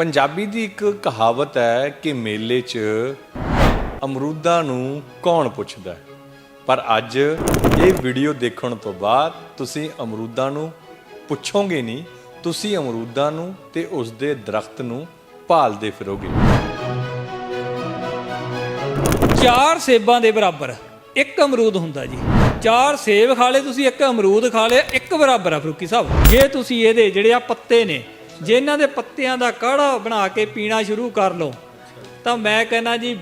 ਪੰਜਾਬੀ ਦੀ ਇੱਕ ਕਹਾਵਤ ਹੈ ਕਿ ਮੇਲੇ 'ਚ ਅਮਰੂਦਾਂ ਨੂੰ ਕੌਣ ਪੁੱਛਦਾ ਹੈ? ਪਰ ਅੱਜ ਇਹ ਵੀਡੀਓ ਦੇਖਣ ਤੋਂ ਬਾਅਦ ਤੁਸੀਂ ਅਮਰੂਦਾਂ ਨੂੰ ਪੁੱਛੋਗੇ ਨਹੀਂ, ਤੁਸੀਂ ਅਮਰੂਦਾਂ ਨੂੰ ਤੇ ਉਸ ਦੇ ਦਰਖਤ ਨੂੰ ਭਾਲਦੇ ਫਿਰੋਗੇ। ਚਾਰ ਸੇਬਾਂ ਦੇ ਬਰਾਬਰ, ਇੱਕ ਅਮਰੂਦ ਹੁੰਦਾ ਜੀ। ਚਾਰ ਸੇਬ ਖਾ ਲਏ, ਤੁਸੀਂ ਇੱਕ ਅਮਰੂਦ ਖਾ ਲਿਆ, ਇੱਕ ਬਰਾਬਰ ਆ ਫਰੂਕੀ ਸਾਹਿਬ। ਜੇ ਤੁਸੀਂ ਇਹਦੇ ਜਿਹੜੇ ਆ ਪੱਤੇ ਨੇ ਜੇ ਇਹਨਾਂ ਦੇ ਪੱਤਿਆਂ ਦਾ ਕਾੜਾ ਬਣਾ ਕੇ ਪੀਣਾ ਸ਼ੁਰੂ ਕਰ ਲਓ, ਤਾਂ ਮੈਂ ਕਹਿੰਦਾ ਜੀ